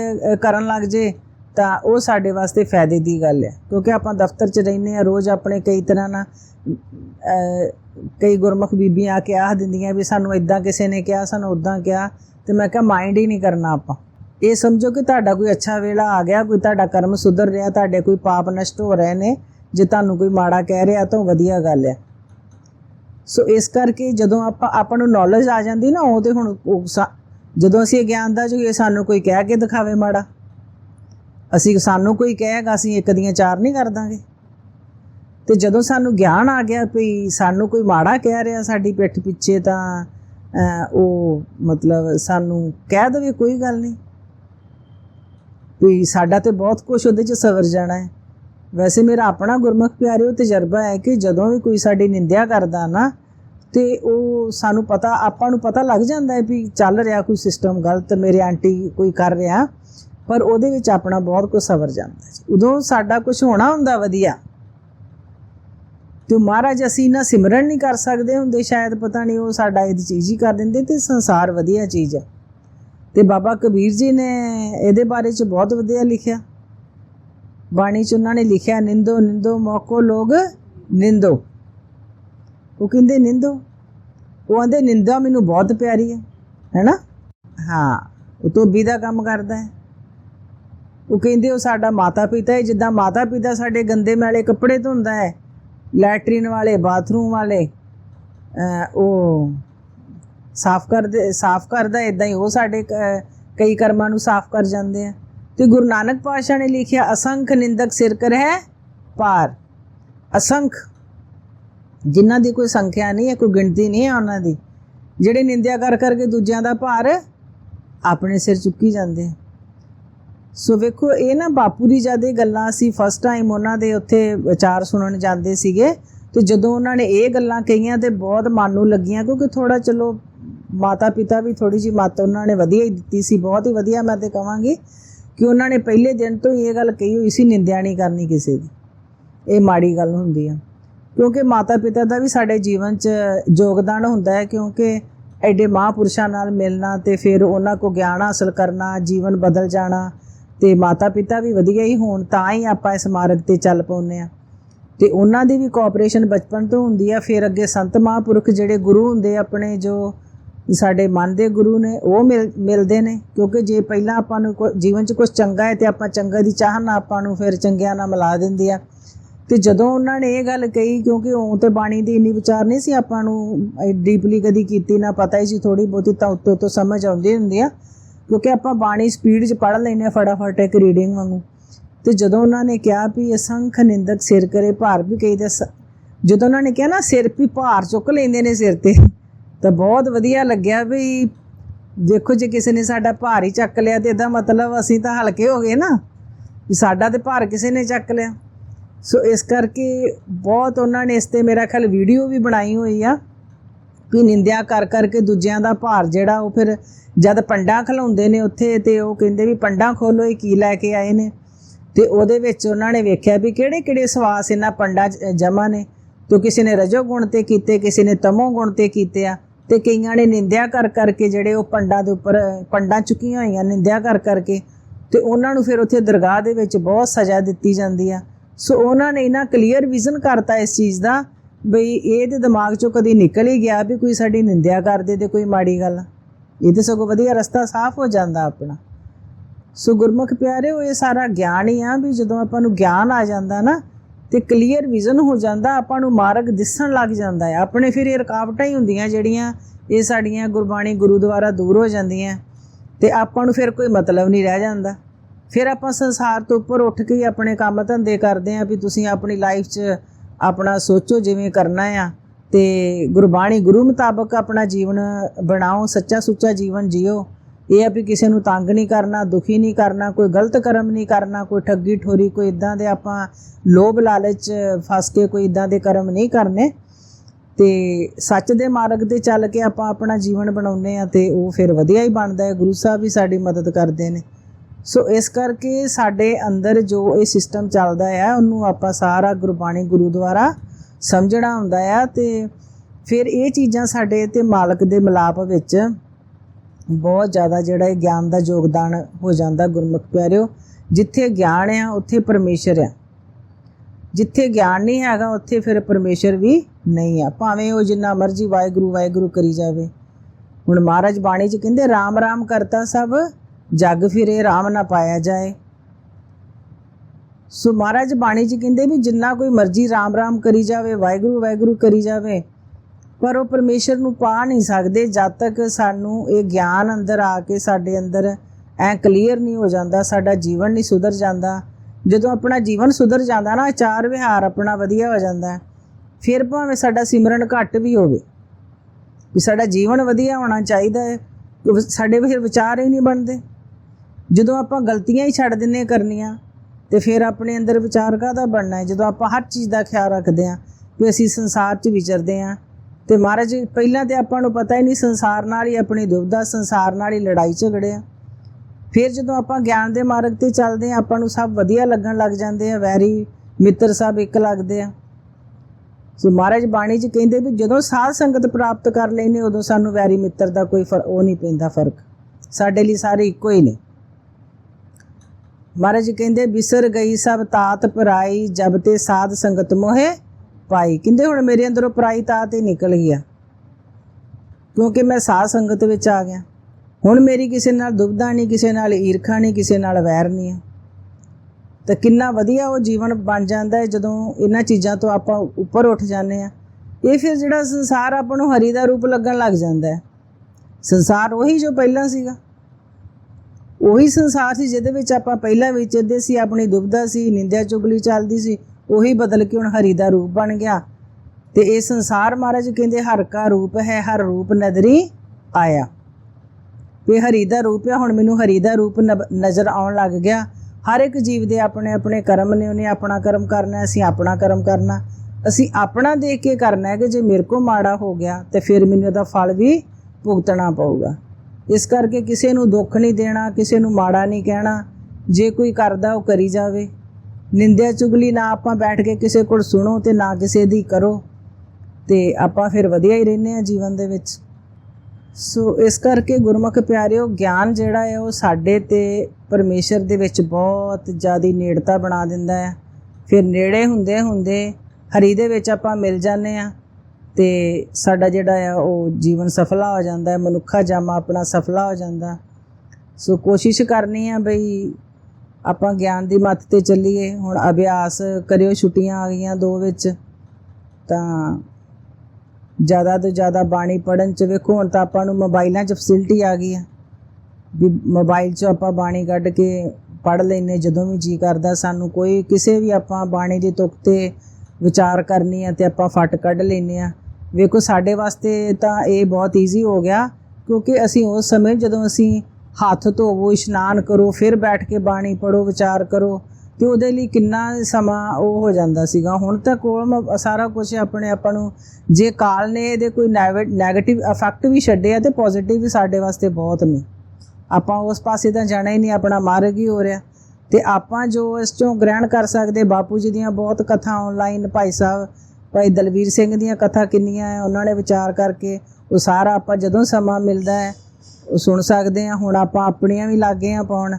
ਕਰਨ ਲੱਗ ਜੇ, ਤਾਂ ਉਹ ਸਾਡੇ ਵਾਸਤੇ ਫਾਇਦੇ ਦੀ ਗੱਲ ਹੈ ਕਿਉਂਕਿ ਆਪਾਂ ਦਫ਼ਤਰ 'ਚ ਰਹਿੰਦੇ ਆ, ਰੋਜ਼ ਆਪਣੇ ਕਈ ਤਰ੍ਹਾਂ ਨਾਲ ਕਈ ਗੁਰਮੁਖ ਬੀਬੀਆਂ ਆ ਕੇ ਆਹ ਦਿੰਦੀਆਂ ਵੀ ਸਾਨੂੰ ਇਦਾਂ ਕਿਸੇ ਨੇ ਕਿਹਾ, ਸਾਨੂੰ ਉਦਾਂ ਕਿਹਾ ਤੇ ਮੈਂ ਕਿਹਾ ਮਾਈਂਡ ਹੀ ਨਹੀਂ ਕਰਨਾ ਆਪਾਂ। ਇਹ ਸਮਝੋ ਕਿ ਤੁਹਾਡਾ ਕੋਈ ਅੱਛਾ ਵੇਲਾ ਆ ਗਿਆ, ਕੋਈ ਤੁਹਾਡਾ ਕਰਮ ਸੁਧਰ ਰਿਹਾ, ਤੁਹਾਡੇ ਕੋਈ ਪਾਪ ਨਸ਼ਟ ਹੋ ਰਹੇ ਨੇ, ਜੇ ਤੁਹਾਨੂੰ ਕੋਈ ਮਾੜਾ ਕਹਿ ਰਿਹਾ ਤਾਂ ਵਧੀਆ ਗੱਲ ਹੈ। ਸੋ ਇਸ ਕਰਕੇ ਜਦੋਂ ਆਪਾਂ ਆਪਾਂ ਨੂੰ ਨੌਲੇਜ ਆ ਜਾਂਦੀ ਨਾ, ਉਹ ਤੇ ਹੁਣ ਉਹ ਸਾ- ਜਦੋਂ ਅਸੀਂ ਇਹ ਗਿਆਨ ਦਾ ਜੋ ਸਾਨੂੰ ਕੋਈ ਕਹਿ ਕੇ ਦਿਖਾਵੇ ਮਾੜਾ। ਅਸੀਂ, ਸਾਨੂੰ ਕੋਈ ਕਹੇਗਾ, ਅਸੀਂ ਇੱਕ ਦੀਆਂ ਚਾਰ ਨਹੀਂ ਕਰ ਦਾਂਗੇ। ਤੇ ਜਦੋਂ ਸਾਨੂੰ ਗਿਆਨ ਆ ਗਿਆ ਵੀ ਸਾਨੂੰ ਕੋਈ ਮਾੜਾ ਕਹਿ ਰਿਹਾ ਸਾਡੀ ਪਿੱਠ ਪਿੱਛੇ ਤਾਂ ਉਹ ਮਤਲਬ ਸਾਨੂੰ ਕਹਿ ਦੇਵੇ ਕੋਈ ਗੱਲ ਨਹੀਂ। ਵੀ ਸਾਡਾ ਤੇ ਬਹੁਤ ਕੁਝ ਉਹਦੇ ਚ ਸਵਰ ਜਾਣਾ ਹੈ। ਵੈਸੇ ਮੇਰਾ ਆਪਣਾ ਗੁਰਮੁਖ ਪਿਆਰਿਓ ਤਜਰਬਾ ਹੈ ਕਿ ਜਦੋਂ ਵੀ ਕੋਈ ਸਾਡੀ ਨਿੰਦਿਆ ਕਰਦਾ ਨਾ, ਤੇ ਉਹ ਸਾਨੂੰ ਪਤਾ, ਆਪਾਂ ਨੂੰ ਪਤਾ ਲੱਗ ਜਾਂਦਾ ਹੈ ਵੀ ਚੱਲ ਰਿਹਾ ਕੋਈ ਸਿਸਟਮ ਗਲਤ, ਮੇਰੇ ਆਂਟੀ ਕੋਈ ਕਰ ਰਿਹਾ, ਪਰ ਉਹਦੇ ਵਿੱਚ ਆਪਣਾ ਬਹੁਤ ਕੁਝ ਸਵਰ ਜਾਂਦਾ ਹੈ। ਉਦੋਂ ਸਾਡਾ ਕੁਝ ਹੋਣਾ ਹੁੰਦਾ ਵਧੀਆ। ਤੇ ਮਹਾਰਾਜ ਅਸੀਂ ਨਾ ਸਿਮਰਨ ਨਹੀਂ ਕਰ ਸਕਦੇ ਹੁੰਦੇ, ਸ਼ਾਇਦ ਪਤਾ ਨਹੀਂ ਉਹ ਸਾਡਾ ਇਹ ਚੀਜ਼ ਹੀ ਕਰ ਦਿੰਦੇ ਤੇ ਸੰਸਾਰ ਵਧੀਆ ਚੀਜ਼ ਹੈ। ਤੇ ਬਾਬਾ ਕਬੀਰ ਜੀ ਨੇ ਇਹਦੇ ਬਾਰੇ ਚ ਬਹੁਤ ਵਧੀਆ ਲਿਖਿਆ। ਬਾਣੀ ਚ ਉਹਨਾਂ ਨੇ ਲਿਖਿਆ, ਨਿੰਦੋ ਨਿੰਦੋ, ਮੌਕੋ ਲੋਗ ਨਿੰਦੋ। ਉਹ ਕਹਿੰਦੇ ਨਿੰਦੋ। ਉਹ ਆਂਦੇ, ਨਿੰਦਾ ਮੈਨੂੰ ਬਹੁਤ ਪਿਆਰੀ ਹੈ, ਹੈਨਾ? ਹਾਂ, ਉਹ ਧੋਬੀ ਦਾ ਕੰਮ ਕਰਦਾ ਹੈ। ਉਹ ਕਹਿੰਦੇ ਉਹ ਸਾਡਾ ਮਾਤਾ ਪਿਤਾ ਹੈ, ਜਿੱਦਾਂ ਮਾਤਾ ਪਿਤਾ ਸਾਡੇ ਗੰਦੇ ਮੈਲੇ ਕੱਪੜੇ ਧੋਂਦਾ ਹੈ ਲੈਟਰੀਨ ਵਾਲੇ, ਬਾਥਰੂਮ ਵਾਲੇ ਉਹ ਸਾਫ਼ ਕਰਦੇ, ਸਾਫ਼ ਕਰਦਾ ਇਦਾਂ ਹੀ ਉਹ ਸਾਡੇ ਕ- ਕਈ ਕਰਮਾਂ ਨੂੰ ਸਾਫ਼ ਕਰ ਜਾਂਦੇ ਆ। ਤੇ ਗੁਰੂ ਨਾਨਕ ਪਾਤਸ਼ਾਹ ਨੇ ਲਿਖਿਆ, ਅਸੰਖ ਨਿੰਦਕ ਸਿਰ ਕਰ ਹੈ ਪਾਰ। ਅਸੰਖ, ਜਿਨ੍ਹਾਂ ਦੀ ਕੋਈ ਸੰਖਿਆ ਨਹੀਂ ਹੈ, ਕੋਈ ਗਿਣਤੀ ਨਹੀਂ ਹੈ ਉਹਨਾਂ ਦੀ, ਜਿਹੜੇ ਨਿੰਦਿਆ ਕਰ ਕਰਕੇ ਦੂਜਿਆਂ ਦਾ ਭਾਰ ਆਪਣੇ ਸਿਰ ਚੁੱਕੀ ਜਾਂਦੇ ਆ। ਸੋ ਵੇਖੋ, ਇਹ ਨਾ ਬਾਪੂ ਦੀ ਜਦ ਇਹ ਗੱਲਾਂ ਅਸੀਂ ਫਸਟ ਟਾਈਮ ਉਹਨਾਂ ਦੇ ਉੱਥੇ ਵਿਚਾਰ ਸੁਣਨ ਜਾਂਦੇ ਸੀਗੇ, ਤੇ ਜਦੋਂ ਉਹਨਾਂ ਨੇ ਇਹ ਗੱਲਾਂ ਕਹੀਆਂ ਤੇ ਬਹੁਤ ਮਨ ਨੂੰ ਲੱਗੀਆਂ, ਕਿਉਂਕਿ ਥੋੜਾ ਚਲੋ ਮਾਤਾ ਪਿਤਾ ਵੀ ਥੋੜੀ ਜੀ ਮਤ ਉਹਨਾਂ ਨੇ ਵਧੀਆ ਹੀ ਦਿੱਤੀ ਸੀ, ਬਹੁਤ ਹੀ ਵਧੀਆ ਮੈਂ ਤੇ ਕਹਾਂਗੀ ਕਿ ਉਹਨਾਂ ਨੇ ਪਹਿਲੇ ਦਿਨ ਤੋਂ ਹੀ ਇਹ ਗੱਲ ਕਹੀ ਹੋਈ ਸੀ, ਨਿੰਦਿਆ ਨਹੀਂ ਕਰਨੀ ਕਿਸੇ ਦੀ। ਇਹ ਮਾੜੀ ਗੱਲ ਹੁੰਦੀ ਆ। ਕਿਉਂਕਿ ਮਾਤਾ ਪਿਤਾ ਦਾ ਵੀ ਸਾਡੇ ਜੀਵਨ 'ਚ ਯੋਗਦਾਨ ਹੁੰਦਾ ਹੈ, ਕਿਉਂਕਿ ਐਡੇ ਮਹਾਂਪੁਰਸ਼ਾਂ ਨਾਲ ਮਿਲਣਾ ਤੇ ਫਿਰ ਉਹਨਾਂ ਕੋ ਗਿਆਨ ਹਾਸਲ ਕਰਨਾ, ਜੀਵਨ ਬਦਲ ਜਾਣਾ ਤੇ ਮਾਤਾ ਪਿਤਾ ਵੀ ਵਧੀਆ ਹੀ ਹੋਣ, ਤਾਂ ਹੀ ਆਪਾਂ ਇਸ ਮਾਰਗ ਤੇ ਚੱਲ ਪਾਉਂਦੇ ਆ ਤੇ ਉਹਨਾਂ ਦੀ ਵੀ ਕੋਆਪਰੇਸ਼ਨ ਬਚਪਨ ਤੋਂ ਹੁੰਦੀ ਆ, ਫਿਰ ਅੱਗੇ ਸੰਤ ਮਹਾਂਪੁਰਖ ਜਿਹੜੇ ਗੁਰੂ ਹੁੰਦੇ ਆਪਣੇ ਜੋ ਸਾਡੇ ਮਨ ਦੇ ਗੁਰੂ ਨੇ, ਉਹ ਮਿਲ- ਮਿਲਦੇ ਨੇ। ਕਿਉਂਕਿ ਜੇ ਪਹਿਲਾਂ ਆਪਾਂ ਨੂੰ ਜੀਵਨ 'ਚ ਕੁਝ ਚੰਗਾ ਹੈ ਤੇ ਆਪਾਂ ਚੰਗਾ ਦੀ ਚਾਹਨਾ ਆਪਾਂ ਨੂੰ ਫਿਰ ਚੰਗਿਆਂ ਨਾਲ ਮਿਲਾ ਦਿੰਦੀ ਆ। ਤੇ ਜਦੋਂ ਉਹਨਾਂ ਨੇ ਇਹ ਗੱਲ ਕਹੀ, ਕਿਉਂਕਿ ਉਹ ਤੇ ਬਾਣੀ ਦੀ ਇੰਨੀ ਵਿਚਾਰ ਨਹੀਂ ਸੀ ਆਪਾਂ ਨੂੰ ਡੀਪਲੀ ਕਦੀ ਕੀਤੀ, ਨਾ ਪਤਾ ਹੀ ਸੀ ਥੋੜੀ ਬਹੁਤੀ ਤਾਂ ਉੱਤੋਂ ਤੋਂ ਸਮਝ ਆਉਂਦੀ ਹੁੰਦੀ ਆ। ਕਿਉਂਕਿ ਆਪਾਂ ਬਾਣੀ ਸਪੀਡ 'ਚ ਪੜ੍ਹ ਲੈਨੇ ਆ ਫਟਾਫਟ ਇੱਕ ਰੀਡਿੰਗ ਵਾਂਗੂ। ਤੇ ਜਦੋਂ ਉਹਨਾਂ ਨੇ ਕਿਹਾ ਵੀ ਅਸੰਖ ਨਿੰਦਕ ਸਿਰ ਕਰੇ, ਭਾਰ ਵੀ ਕਹੀ ਦੇ ਜਦੋਂ ਉਹਨਾਂ ਨੇ ਕਿਹਾ ਨਾ ਸਿਰ ਵੀ ਭਾਰ ਚੁੱਕ ਲੈਂਦੇ ਨੇ ਸਿਰ ਤੇ, ਤਾਂ ਬਹੁਤ ਵਧੀਆ ਲੱਗਿਆ ਵੀ ਦੇਖੋ ਜੇ ਕਿਸੇ ਨੇ ਸਾਡਾ ਭਾਰ ਹੀ ਚੱਕ ਲਿਆ ਤੇ ਇਹਦਾ ਮਤਲਬ ਅਸੀਂ ਤਾਂ ਹਲਕੇ ਹੋ ਗਏ ਨਾ, ਵੀ ਸਾਡਾ ਤੇ ਭਾਰ ਕਿਸੇ ਨੇ ਚੱਕ ਲਿਆ। ਸੋ ਇਸ ਕਰਕੇ ਬਹੁਤ ਉਹਨਾਂ ਨੇ ਇਸ ਤੇ ਮੇਰਾ ਖਿਆਲ ਵੀਡੀਓ ਵੀ ਬਣਾਈ ਹੋਈ ਆ। ਵੀ ਨਿੰਦਿਆ ਕਰ ਕਰਕੇ ਦੂਜਿਆਂ ਦਾ ਭਾਰ ਜਿਹੜਾ ਉਹ ਫਿਰ ਜਦ ਪੰਡਾਂ ਖਲਾਉਂਦੇ ਨੇ ਉੱਥੇ ਤੇ ਉਹ ਕਹਿੰਦੇ ਵੀ ਪੰਡਾਂ ਖੋਲੋ, ਇਹ ਕੀ ਲੈ ਕੇ ਆਏ ਨੇ? ਤੇ ਉਹਦੇ ਵਿੱਚ ਉਹਨਾਂ ਨੇ ਵੇਖਿਆ ਵੀ ਕਿਹੜੇ ਕਿਹੜੇ ਸਵਾਸ ਇਹਨਾਂ ਪੰਡਾਂ 'ਚ ਜਮਾ ਨੇ। ਤੇ ਕਿਸੇ ਨੇ ਰਜੋ ਗੁਣ ਤੇ ਕੀਤੇ, ਕਿਸੇ ਨੇ ਤਮੋ ਗੁਣ ਤੇ ਕੀਤੇ ਆ। ਤੇ ਕਈਆਂ ਨੇ ਨਿੰਦਿਆ ਕਰ ਕਰਕੇ ਜਿਹੜੇ ਉਹ ਪੰਡਾਂ ਦੇ ਉੱਪਰ ਪੰਡਾਂ ਚੁੱਕੀਆਂ ਹੋਈਆਂ ਨਿੰਦਿਆ ਕਰ ਕਰਕੇ, ਤੇ ਉਹਨਾਂ ਨੂੰ ਫਿਰ ਉੱਥੇ ਦਰਗਾਹ ਦੇ ਵਿੱਚ ਬਹੁਤ ਸਜ਼ਾ ਦਿੱਤੀ ਜਾਂਦੀ ਆ। ਸੋ ਉਹਨਾਂ ਨੇ ਇਹਨਾਂ ਕਲੀਅਰ ਵਿਜ਼ਨ ਕਰਤਾ ਇਸ ਚੀਜ਼ ਦਾ ਬਈ ਇਹਦੇ ਦਿਮਾਗ ਚੋਂ ਕਦੀ ਨਿਕਲ ਹੀ ਗਿਆ ਵੀ ਕੋਈ ਸਾਡੀ ਨਿੰਦਿਆ ਕਰਦੇ ਤੇ ਕੋਈ ਮਾੜੀ ਗੱਲ। ਇਹ ਤੇ ਸਗੋਂ ਵਧੀਆ ਰਸਤਾ ਸਾਫ਼ ਹੋ ਜਾਂਦਾ ਆਪਣਾ। ਸੋ ਗੁਰਮੁਖ ਪਿਆਰੇ ਉਹ ਇਹ ਸਾਰਾ ਗਿਆਨ ਹੀ ਆ ਵੀ ਜਦੋਂ ਆਪਾਂ ਨੂੰ ਗਿਆਨ ਆ ਜਾਂਦਾ ਨਾ, ਤੇ ਕਲੀਅਰ ਵਿਜ਼ਨ ਹੋ ਜਾਂਦਾ, ਆਪਾਂ ਨੂੰ ਮਾਰਗ ਦਿਸਣ ਲੱਗ ਜਾਂਦਾ ਹੈ ਆਪਣੇ ਫਿਰ ਇਹ ਰੁਕਾਵਟਾਂ ਹੀ ਹੁੰਦੀਆਂ ਜਿਹੜੀਆਂ, ਇਹ ਸਾਡੀਆਂ ਗੁਰਬਾਣੀ ਗੁਰੂ ਦੁਆਰਾ ਦੂਰ ਹੋ ਜਾਂਦੀਆਂ। ਤੇ ਆਪਾਂ ਨੂੰ ਫਿਰ ਕੋਈ ਮਤਲਬ ਨਹੀਂ ਰਹਿ ਜਾਂਦਾ। ਫਿਰ ਆਪਾਂ ਸੰਸਾਰ ਤੋਂ ਉੱਪਰ ਉੱਠ ਕੇ ਆਪਣੇ ਕੰਮ ਧੰਦੇ ਕਰਦੇ ਆਂ ਵੀ ਤੁਸੀਂ ਆਪਣੀ ਲਾਈਫ 'ਚ ਆਪਣਾ ਸੋਚੋ ਜਿਵੇਂ ਕਰਨਾ ਆ ਤੇ ਗੁਰਬਾਣੀ ਗੁਰੂ ਮੁਤਾਬਕ ਆਪਣਾ ਜੀਵਨ ਬਣਾਓ, ਸੱਚਾ ਸੁੱਚਾ ਜੀਵਨ ਜਿਓ। ਇਹ ਆ ਵੀ ਕਿਸੇ ਨੂੰ ਤੰਗ ਨਹੀਂ ਕਰਨਾ, ਦੁਖੀ ਨਹੀਂ ਕਰਨਾ, ਕੋਈ ਗਲਤ ਕਰਮ ਨਹੀਂ ਕਰਨਾ, ਕੋਈ ਠੱਗੀ ਠੋਰੀ, ਕੋਈ ਇਦਾਂ ਦੇ ਆਪਾਂ ਲੋਭ ਲਾਲਚ ਫਸ ਕੇ ਕੋਈ ਇਦਾਂ ਦੇ ਕਰਮ ਨਹੀਂ ਕਰਨੇ। ਤੇ ਸੱਚ ਦੇ ਮਾਰਗ ਤੇ ਚੱਲ ਕੇ ਆਪਾਂ ਆਪਣਾ ਜੀਵਨ ਬਣਾਉਂਦੇ ਆ ਤੇ ਉਹ ਫਿਰ ਵਧੀਆ ਹੀ ਬਣਦਾ ਹੈ। ਗੁਰੂ ਸਾਹਿਬ ਵੀ ਸਾਡੀ ਮਦਦ ਕਰਦੇ ਨੇ। ਸੋ ਇਸ ਕਰਕੇ ਸਾਡੇ ਅੰਦਰ ਜੋ ਇਹ ਸਿਸਟਮ ਚੱਲਦਾ ਆ, ਉਹਨੂੰ ਆਪਾਂ ਸਾਰਾ ਗੁਰਬਾਣੀ ਗੁਰੂ ਦੁਆਰਾ ਸਮਝਣਾ ਹੁੰਦਾ ਆ ਤੇ ਫਿਰ ਇਹ ਚੀਜ਼ਾਂ ਸਾਡੇ ਤੇ ਮਾਲਕ ਦੇ ਮਿਲਾਪ ਵਿੱਚ ਬਹੁਤ ਜ਼ਿਆਦਾ ਜਿਹੜਾ ਇਹ ਗਿਆਨ ਦਾ ਯੋਗਦਾਨ ਹੋ ਜਾਂਦਾ ਗੁਰਮੁਖ ਪਿਆਰਿਓ। ਜਿੱਥੇ ਗਿਆਨ ਆ, ਉੱਥੇ ਪਰਮੇਸ਼ਰ ਆ। ਜਿੱਥੇ ਗਿਆਨ ਨਹੀਂ ਹੈਗਾ, ਉੱਥੇ ਫਿਰ ਪਰਮੇਸ਼ਰ ਵੀ ਨਹੀਂ ਆ। ਭਾਵੇਂ ਉਹ ਜਿੰਨਾ ਮਰਜ਼ੀ ਵਾਹਿਗੁਰੂ ਵਾਹਿਗੁਰੂ ਕਰੀ ਜਾਵੇ। ਹੁਣ ਮਹਾਰਾਜ ਬਾਣੀ 'ਚ ਕਹਿੰਦੇ ਰਾਮ ਰਾਮ ਕਰਤਾ ਸਭ ਜੱਗ ਫਿਰੇ, ਰਾਮ ਨਾ ਪਾਇਆ ਜਾਏ। ਸੋ ਮਹਾਰਾਜ ਬਾਣੀ ਜੀ ਕਹਿੰਦੇ ਵੀ ਜਿੰਨਾ ਕੋਈ ਮਰਜ਼ੀ ਰਾਮ ਰਾਮ ਕਰੀ ਜਾਵੇ, ਵਾਹਿਗੁਰੂ ਵਾਹਿਗੁਰੂ ਕਰੀ ਜਾਵੇ, ਪਰ ਉਹ ਪਰਮੇਸ਼ਰ ਨੂੰ ਪਾ ਨਹੀਂ ਸਕਦੇ ਜਦ ਤੱਕ ਸਾਨੂੰ ਇਹ ਗਿਆਨ ਅੰਦਰ ਆ ਕੇ ਸਾਡੇ ਅੰਦਰ ਐ ਕਲੀਅਰ ਨਹੀਂ ਹੋ ਜਾਂਦਾ, ਸਾਡਾ ਜੀਵਨ ਨਹੀਂ ਸੁਧਰ ਜਾਂਦਾ। ਜਦੋਂ ਆਪਣਾ ਜੀਵਨ ਸੁਧਰ ਜਾਂਦਾ ਨਾ, ਆਚਾਰ ਵਿਹਾਰ ਆਪਣਾ ਵਧੀਆ ਹੋ ਜਾਂਦਾ। ਫਿਰ ਭਾਵੇਂ ਸਾਡਾ ਸਿਮਰਨ ਘੱਟ ਵੀ ਹੋਵੇ, ਵੀ ਸਾਡਾ ਜੀਵਨ ਵਧੀਆ ਹੋਣਾ ਚਾਹੀਦਾ ਹੈ ਕਿ ਸਾਡੇ ਫਿਰ ਵਿਚਾਰ ਹੀ ਨਹੀਂ ਬਣਦੇ। ਜਦੋਂ ਆਪਾਂ ਗਲਤੀਆਂ ਹੀ ਛੱਡ ਦਿੰਨੇ ਕਰਨੀਆਂ, ਤੇ ਫਿਰ ਆਪਣੇ ਅੰਦਰ ਵਿਚਾਰ ਕਾਹਦਾ ਬਣਨਾ ਹੈ? ਜਦੋਂ ਆਪਾਂ ਹਰ ਚੀਜ਼ ਦਾ ਖਿਆਲ ਰੱਖਦੇ ਹਾਂ, ਵੀ ਅਸੀਂ ਸੰਸਾਰ 'ਚ ਵਿਚਰਦੇ ਹਾਂ, ਤੇ ਮਹਾਰਾਜ ਪਹਿਲਾਂ ਤੇ ਆਪਾਂ ਨੂੰ ਪਤਾ ਹੀ ਨਹੀਂ ਸੰਸਾਰ ਨਾਲ ਹੀ ਆਪਣੀ ਦੁਬਦਾ ਸੰਸਾਰ ਨਾਲ ਹੀ ਲੜਾਈ ਝਗੜੇ ਆ। ਫਿਰ ਜਦੋਂ ਆਪਾਂ ਗਿਆਨ ਦੇ ਮਾਰਗ ਤੇ ਚੱਲਦੇ ਆ ਆਪਾਂ ਨੂੰ ਸਭ ਵਧੀਆ ਲੱਗਣ ਲੱਗ ਜਾਂਦੇ ਆ, ਵੈਰੀ ਮਿੱਤਰ ਸਭ ਇੱਕ ਲੱਗਦੇ ਆ। ਸੋ ਮਹਾਰਾਜ ਬਾਣੀ 'ਚ ਕਹਿੰਦੇ ਵੀ ਜਦੋਂ ਸਾਧ ਸੰਗਤ ਪ੍ਰਾਪਤ ਕਰ ਲੈਨੇ ਉਦੋਂ ਸਾਨੂੰ ਵੈਰੀ ਮਿੱਤਰ ਦਾ ਕੋਈ ਫਰ- ਉਹ ਨਹੀਂ ਪੈਂਦਾ ਫ਼ਰਕ। ਸਾਡੇ ਲਈ ਸਾਰੇ ਇੱਕੋ ਹੀ ਨੇ। ਮਹਾਰਾਜ ਕਹਿੰਦੇ, ਬਿਸਰ ਗਈ ਸਭ ਤਾਤ ਪਰਾਈ, ਜਬ ਤੇ ਸਾਧ ਸੰਗਤ ਮੋਹੇ ਪਾਈ। ਕਹਿੰਦੇ, ਹੁਣ ਮੇਰੇ ਅੰਦਰੋਂ ਪਰਾਈ ਤਾਤ ਹੀ ਨਿਕਲ ਗਿਆ ਕਿਉਂਕਿ ਮੈਂ ਸਾਧ ਸੰਗਤ ਵਿੱਚ ਆ ਗਿਆ। ਹੁਣ ਮੇਰੀ ਕਿਸੇ ਨਾਲ ਦੁਬਦਾ ਨਹੀਂ, ਕਿਸੇ ਨਾਲ ਈਰਖਾ ਨਹੀਂ, ਕਿਸੇ ਨਾਲ ਵੈਰ ਨਹੀਂ ਹੈ ਤਾਂ ਕਿੰਨਾ ਵਧੀਆ ਉਹ ਜੀਵਨ ਬਣ ਜਾਂਦਾ ਹੈ, ਜਦੋਂ ਇਹਨਾਂ ਚੀਜ਼ਾਂ ਤੋਂ ਆਪਾਂ ਉੱਪਰ ਉੱਠ ਜਾਂਦੇ ਆ ਇਹ ਫਿਰ ਜਿਹੜਾ ਸੰਸਾਰ ਆਪਾਂ ਨੂੰ ਹਰੀ ਦਾ ਰੂਪ ਲੱਗਣ ਲੱਗ ਜਾਂਦਾ ਹੈ। ਸੰਸਾਰ ਉਹੀ ਜੋ ਪਹਿਲਾਂ ਸੀਗਾ। ਉਹੀ ਸੰਸਾਰ ਸੀ ਜਿਹਦੇ ਵਿੱਚ ਆਪਾਂ ਪਹਿਲਾਂ ਵਿਚਰਦੇ ਸੀ, ਆਪਣੀ ਦੁਬਦਾ ਸੀ, ਨਿੰਦਿਆ ਚੁਗਲੀ ਚੱਲਦੀ ਸੀ, ਉਹੀ ਬਦਲ ਕੇ ਹੁਣ ਹਰੀ ਦਾ ਰੂਪ ਬਣ ਗਿਆ। ਤੇ ਇਹ ਸੰਸਾਰ ਮਹਾਰਾਜ ਕਹਿੰਦੇ ਹਰ ਕਾ ਰੂਪ ਹੈ, ਹਰ ਰੂਪ ਨਦਰੀ ਆਇਆ। ਇਹ ਹਰੀ ਦਾ ਰੂਪ ਹੈ ਹੁਣ ਮੈਨੂੰ ਹਰੀ ਦਾ ਰੂਪ ਨਬ- ਨਜ਼ਰ ਆਉਣ ਲੱਗ ਗਿਆ। ਹਰ ਇੱਕ ਜੀਵ ਦੇ ਆਪਣੇ ਆਪਣੇ ਕਰਮ ਨੇ, ਉਹਨੇ ਆਪਣਾ ਕਰਮ ਕਰਨਾ ਅਸੀਂ ਆਪਣਾ ਕਰਮ ਕਰਨਾ। ਅਸੀਂ ਆਪਣਾ ਦੇਖ ਕੇ ਕਰਨਾ ਹੈ ਕਿ ਜੇ ਮੇਰੇ ਕੋ ਮਾੜਾ ਹੋ ਗਿਆ, ਤੇ ਫਿਰ ਮੈਨੂੰ ਇਹਦਾ ਫਲ ਵੀ ਭੁਗਤਣਾ ਪਊਗਾ। ਇਸ ਕਰਕੇ ਕਿਸੇ ਨੂੰ ਦੁੱਖ ਨਹੀਂ ਦੇਣਾ, ਕਿਸੇ ਨੂੰ ਮਾੜਾ ਨਹੀਂ ਕਹਿਣਾ। ਜੇ ਕੋਈ ਕਰਦਾ, ਉਹ ਕਰੀ ਜਾਵੇ। ਨਿੰਦਿਆ ਚੁਗਲੀ ਨਾ ਆਪਾਂ ਬੈਠ ਕੇ ਕਿਸੇ ਕੋਲ ਸੁਣੋ ਤੇ ਨਾ ਕਿਸੇ ਦੀ ਕਰੋ। ਤੇ ਆਪਾਂ ਫਿਰ ਵਧੀਆ ਹੀ ਰਹਿੰਦੇ ਆ ਜੀਵਨ ਦੇ ਵਿੱਚ। ਸੋ ਇਸ ਕਰਕੇ ਗੁਰਮੁਖ ਪਿਆਰਿਓ, ਗਿਆਨ ਜਿਹੜਾ ਹੈ ਉਹ ਸਾਡੇ ਤੇ ਪਰਮੇਸ਼ਰ ਦੇ ਵਿੱਚ ਬਹੁਤ ਜ਼ਿਆਦੀ ਨੇੜਤਾ ਬਣਾ ਦਿੰਦਾ ਹੈ। ਫਿਰ ਨੇੜੇ ਹੁੰਦੇ ਹੁੰਦੇ ਹਰੀ ਦੇ ਵਿੱਚ ਆਪਾਂ ਮਿਲ ਜਾਂਦੇ ਆ ਤੇ ਸਾਡਾ ਜਿਹੜਾ ਆ, ਉਹ ਜੀਵਨ ਸਫਲਾ ਹੋ ਜਾਂਦਾ ਹੈ, ਮਨੁੱਖਾ ਜਾਮਾ ਆਪਣਾ ਸਫਲਾ ਹੋ ਜਾਂਦਾ ਸੋ ਕੋਸ਼ਿਸ਼ ਕਰਨੀ ਆ ਬਈ ਆਪਾਂ ਗਿਆਨ ਦੀ ਮੱਤ ਤੇ ਚੱਲੀਏ। ਹੁਣ ਅਭਿਆਸ ਕਰਿਓ, ਛੁੱਟੀਆਂ ਆ ਗਈਆਂ ਦੋ ਵਿੱਚ, ਤਾਂ ਜ਼ਿਆਦਾ ਤੋਂ ਜ਼ਿਆਦਾ ਬਾਣੀ ਪੜਨ ਚ ਵੇਖੋ। ਹੁਣ ਤਾਂ ਆਪਾਂ ਨੂੰ ਮੋਬਾਈਲਾਂ 'ਚ ਫੈਸਿਲਿਟੀ ਆ ਗਈ ਆ ਵੀ ਮੋਬਾਈਲ 'ਚ ਆਪਾਂ ਬਾਣੀ ਕੱਢ ਕੇ ਪੜ ਲੈਨੇ ਜਦੋਂ ਵੀ ਜੀ ਕਰਦਾ, ਸਾਨੂੰ ਕੋਈ ਕਿਸੇ ਵੀ ਆਪਾਂ ਬਾਣੀ ਦੀ ਤੁਕ ਤੇ ਵਿਚਾਰ ਕਰਨੀ ਆ ਤੇ ਆਪਾਂ ਫਟ ਕੱਢ ਲੈਨੇ ਆ ਵੇਖੋ, ਸਾਡੇ ਵਾਸਤੇ ਤਾਂ ਇਹ ਬਹੁਤ ਈਜ਼ੀ ਹੋ ਗਿਆ, ਕਿਉਂਕਿ ਅਸੀਂ ਉਸ ਸਮੇਂ ਜਦੋਂ ਅਸੀਂ ਹੱਥ ਧੋਵੋ, ਇਸ਼ਨਾਨ ਕਰੋ, ਫਿਰ ਬੈਠ ਕੇ ਬਾਣੀ ਪੜੋ ਵਿਚਾਰ ਕਰੋ, ਤੇ ਉਹਦੇ ਲਈ ਕਿੰਨਾ ਸਮਾਂ ਉਹ ਹੋ ਜਾਂਦਾ ਸੀਗਾ। ਹੁਣ ਤਾਂ ਕੋਲ ਮ- ਸਾਰਾ ਕੁਝ ਆਪਣੇ ਆਪਾਂ ਨੂੰ, ਜੇ ਕਾਲ ਨੇ ਇਹਦੇ ਕੋਈ ਨੈਗੇਟਿਵ ਇਫੈਕਟ ਵੀ ਛੱਡੇ ਆ, ਤੇ ਪੋਜ਼ਿਟਿਵ ਵੀ ਸਾਡੇ ਵਾਸਤੇ ਬਹੁਤ ਨੇ। ਆਪਾਂ ਉਸ ਪਾਸੇ ਤਾਂ ਜਾਣਾ ਹੀ ਨਹੀਂ, ਆਪਣਾ ਮਾਰਗ ਹੀ ਹੋ ਰਿਹਾ। ਤੇ ਆਪਾਂ ਜੋ ਇਸ ਚੋਂ ਗ੍ਰਹਿਣ ਕਰ ਸਕਦੇ, ਬਾਪੂ ਜੀ ਦੀਆਂ ਬਹੁਤ ਕਥਾ ਆਨਲਾਈਨ ਭਾਈ ਸਾਹਿਬ ਭਾਈ ਦਲਵੀਰ ਸਿੰਘ ਦੀਆਂ ਕਥਾ ਕਿੰਨੀਆਂ ਹੈ ਉਹਨਾਂ ਨੇ ਵਿਚਾਰ ਕਰਕੇ ਉਹ ਸਾਰਾ ਆਪਾਂ ਜਦੋਂ ਸਮਾਂ ਮਿਲਦਾ ਹੈ ਉਹ ਸੁਣ ਸਕਦੇ ਆ, ਹੁਣ ਆਪਾਂ ਆਪਣੀਆਂ ਵੀ ਲੱਗੇ ਆ ਪਾਉਣ।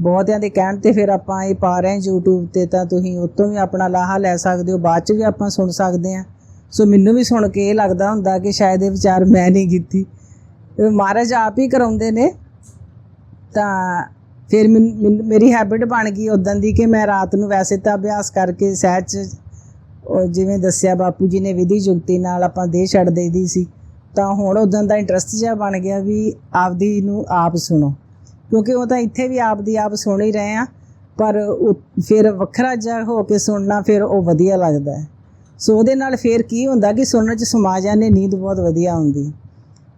ਬਹੁਤਿਆਂ ਦੇ ਕਹਿਣ ਤੇ ਫਿਰ ਆਪਾਂ ਇਹ ਪਾ ਰਹੇ ਹਾਂ YouTube ਤੇ ਤਾਂ ਤੁਸੀਂ ਉਤੋਂ ਵੀ ਆਪਣਾ ਲਾਹਾ ਲੈ ਸਕਦੇ ਹੋ, ਬਾਅਦ ਚ ਵੀ ਆਪਾਂ ਸੁਣ ਸਕਦੇ ਆ। ਸੋ ਮੈਨੂੰ ਵੀ ਸੁਣ ਕੇ ਇਹ ਲੱਗਦਾ ਹੁੰਦਾ ਕਿ ਸ਼ਾਇਦ ਇਹ ਵਿਚਾਰ ਮੈਂ ਨਹੀਂ ਕੀਤੀ। ਮਹਾਰਾਜ ਆਪ ਹੀ ਕਰਾਉਂਦੇ ਨੇ। ਤਾਂ ਫਿਰ ਮੈਨ- ਮੇਰੀ ਹੈਬਿਟ ਬਣ ਗਈ ਉਦੋਂ ਦੀ ਕਿ ਮੈਂ ਰਾਤ ਨੂੰ ਵੈਸੇ ਤਾਂ ਅਭਿਆਸ ਕਰਕੇ ਸਹਿਜ 'ਚ ਜਿਵੇਂ ਦੱਸਿਆ ਬਾਪੂ ਜੀ ਨੇ ਵਿਧੀ ਜੁਗਤੀ ਨਾਲ ਆਪਾਂ ਦੇਹ ਛੱਡ ਦੇਈਦੀ ਸੀ, ਤਾਂ ਹੁਣ ਉਦੋਂ ਦਾ ਇੰਟਰਸਟ ਜਿਹਾ ਬਣ ਗਿਆ ਵੀ ਆਪਦੀ ਨੂੰ ਆਪ ਸੁਣੋ। ਕਿਉਂਕਿ ਉਹ ਤਾਂ ਇੱਥੇ ਵੀ ਆਪਦੀ ਆਪ ਸੁਣ ਹੀ ਰਹੇ ਆ, ਪਰ ਉਹ ਫਿਰ ਵੱਖਰਾ ਜਿਹਾ ਹੋ ਕੇ ਸੁਣਨਾ ਫਿਰ ਉਹ ਵਧੀਆ ਲੱਗਦਾ ਹੈ। ਸੋ ਉਹਦੇ ਨਾਲ ਫਿਰ ਕੀ ਹੁੰਦਾ ਕਿ ਸੁਣਨ 'ਚ ਸਮਾਜਾਂ ਨੇ ਨੀਂਦ ਬਹੁਤ ਵਧੀਆ ਆਉਂਦੀ।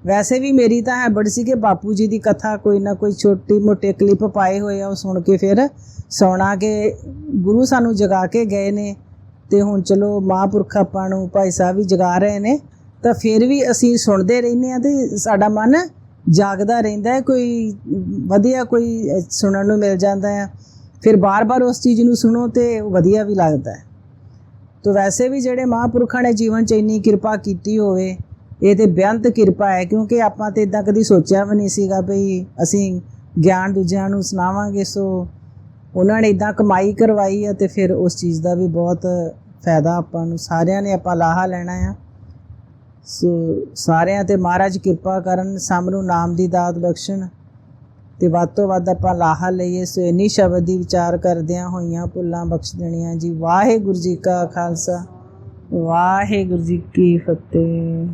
ਵੈਸੇ ਵੀ ਮੇਰੀ ਤਾਂ ਹੈਬਿਟ ਸੀ ਕਿ ਬਾਪੂ ਜੀ ਦੀ ਕਥਾ ਕੋਈ ਨਾ ਕੋਈ ਛੋਟੀ ਮੋਟੇ ਕਲਿੱਪ ਪਾਏ ਹੋਏ ਆ, ਉਹ ਸੁਣ ਕੇ ਫਿਰ ਸੌਣਾ ਕਿ ਗੁਰੂ ਸਾਨੂੰ ਜਗਾ ਕੇ ਗਏ ਨੇ। ਤੇ ਹੁਣ ਚਲੋ ਮਹਾਂਪੁਰਖ ਆਪਾਂ ਨੂੰ ਭਾਈ ਸਾਹਿਬ ਵੀ ਜਗਾ ਰਹੇ ਨੇ, ਤਾਂ ਫਿਰ ਵੀ ਅਸੀਂ ਸੁਣਦੇ ਰਹਿੰਦੇ ਆ ਤੇ ਸਾਡਾ ਮਨ ਜਾਗਦਾ ਰਹਿੰਦਾ ਹੈ, ਕੋਈ ਵਧੀਆ ਕੋਈ ਸੁਣਨ ਨੂੰ ਮਿਲ ਜਾਂਦਾ ਹੈ। ਫਿਰ ਬਾਰ-ਬਾਰ ਉਸ ਚੀਜ਼ ਨੂੰ ਸੁਣੋ ਤੇ ਵਧੀਆ ਵੀ ਲੱਗਦਾ ਹੈ। ਤੋ ਵੈਸੇ ਵੀ ਜਿਹੜੇ ਮਹਾਂਪੁਰਖਾਂ ਨੇ ਜੀਵਨ 'ਚ ਇੰਨੀ ਕਿਰਪਾ ਕੀਤੀ ਹੋਵੇ, ਇਹ ਤੇ ਬੇਅੰਤ ਕਿਰਪਾ ਹੈ, ਕਿਉਂਕਿ ਆਪਾਂ ਤੇ ਇਦਾਂ ਕਦੀ ਸੋਚਿਆ ਵੀ ਨਹੀਂ ਸੀਗਾ ਭਈ ਅਸੀਂ ਗਿਆਨ ਦੂਜਿਆਂ ਨੂੰ ਸੁਣਾਵਾਂਗੇ, ਸੋ ਉਹਨਾਂ ਨੇ ਇਦਾਂ ਕਮਾਈ ਕਰਵਾਈ ਹੈ ਤੇ ਫਿਰ ਉਸ ਚੀਜ਼ ਦਾ ਵੀ ਬਹੁਤ ਫਾਇਦਾ ਆਪਾਂ ਨੂੰ, ਸਾਰਿਆਂ ਨੇ ਆਪਾਂ ਲਾਹਾ ਲੈਣਾ ਆ। ਸੋ ਸਾਰਿਆਂ ਤੇ ਮਹਾਰਾਜ ਕਿਰਪਾ ਕਰਨ ਸਭ ਨੂੰ ਨਾਮ ਦੀ ਦਾਤ ਬਖਸ਼ਣ ਤੇ ਵੱਧ ਤੋਂ ਵੱਧ ਆਪਾਂ ਲਾਹਾ ਲਈਏ। ਸੋ ਇਨੀ ਸ਼ਬਦ ਦੀ ਵਿਚਾਰ ਕਰਦਿਆਂ ਹੋਈਆਂ ਭੁੱਲਾਂ ਬਖਸ਼ ਦੇਣੀਆਂ ਜੀ। ਵਾਹਿਗੁਰੂ ਜੀ ਕਾ ਖਾਲਸਾ, ਵਾਹਿਗੁਰੂ ਜੀ ਕੀ ਫਤਿਹ।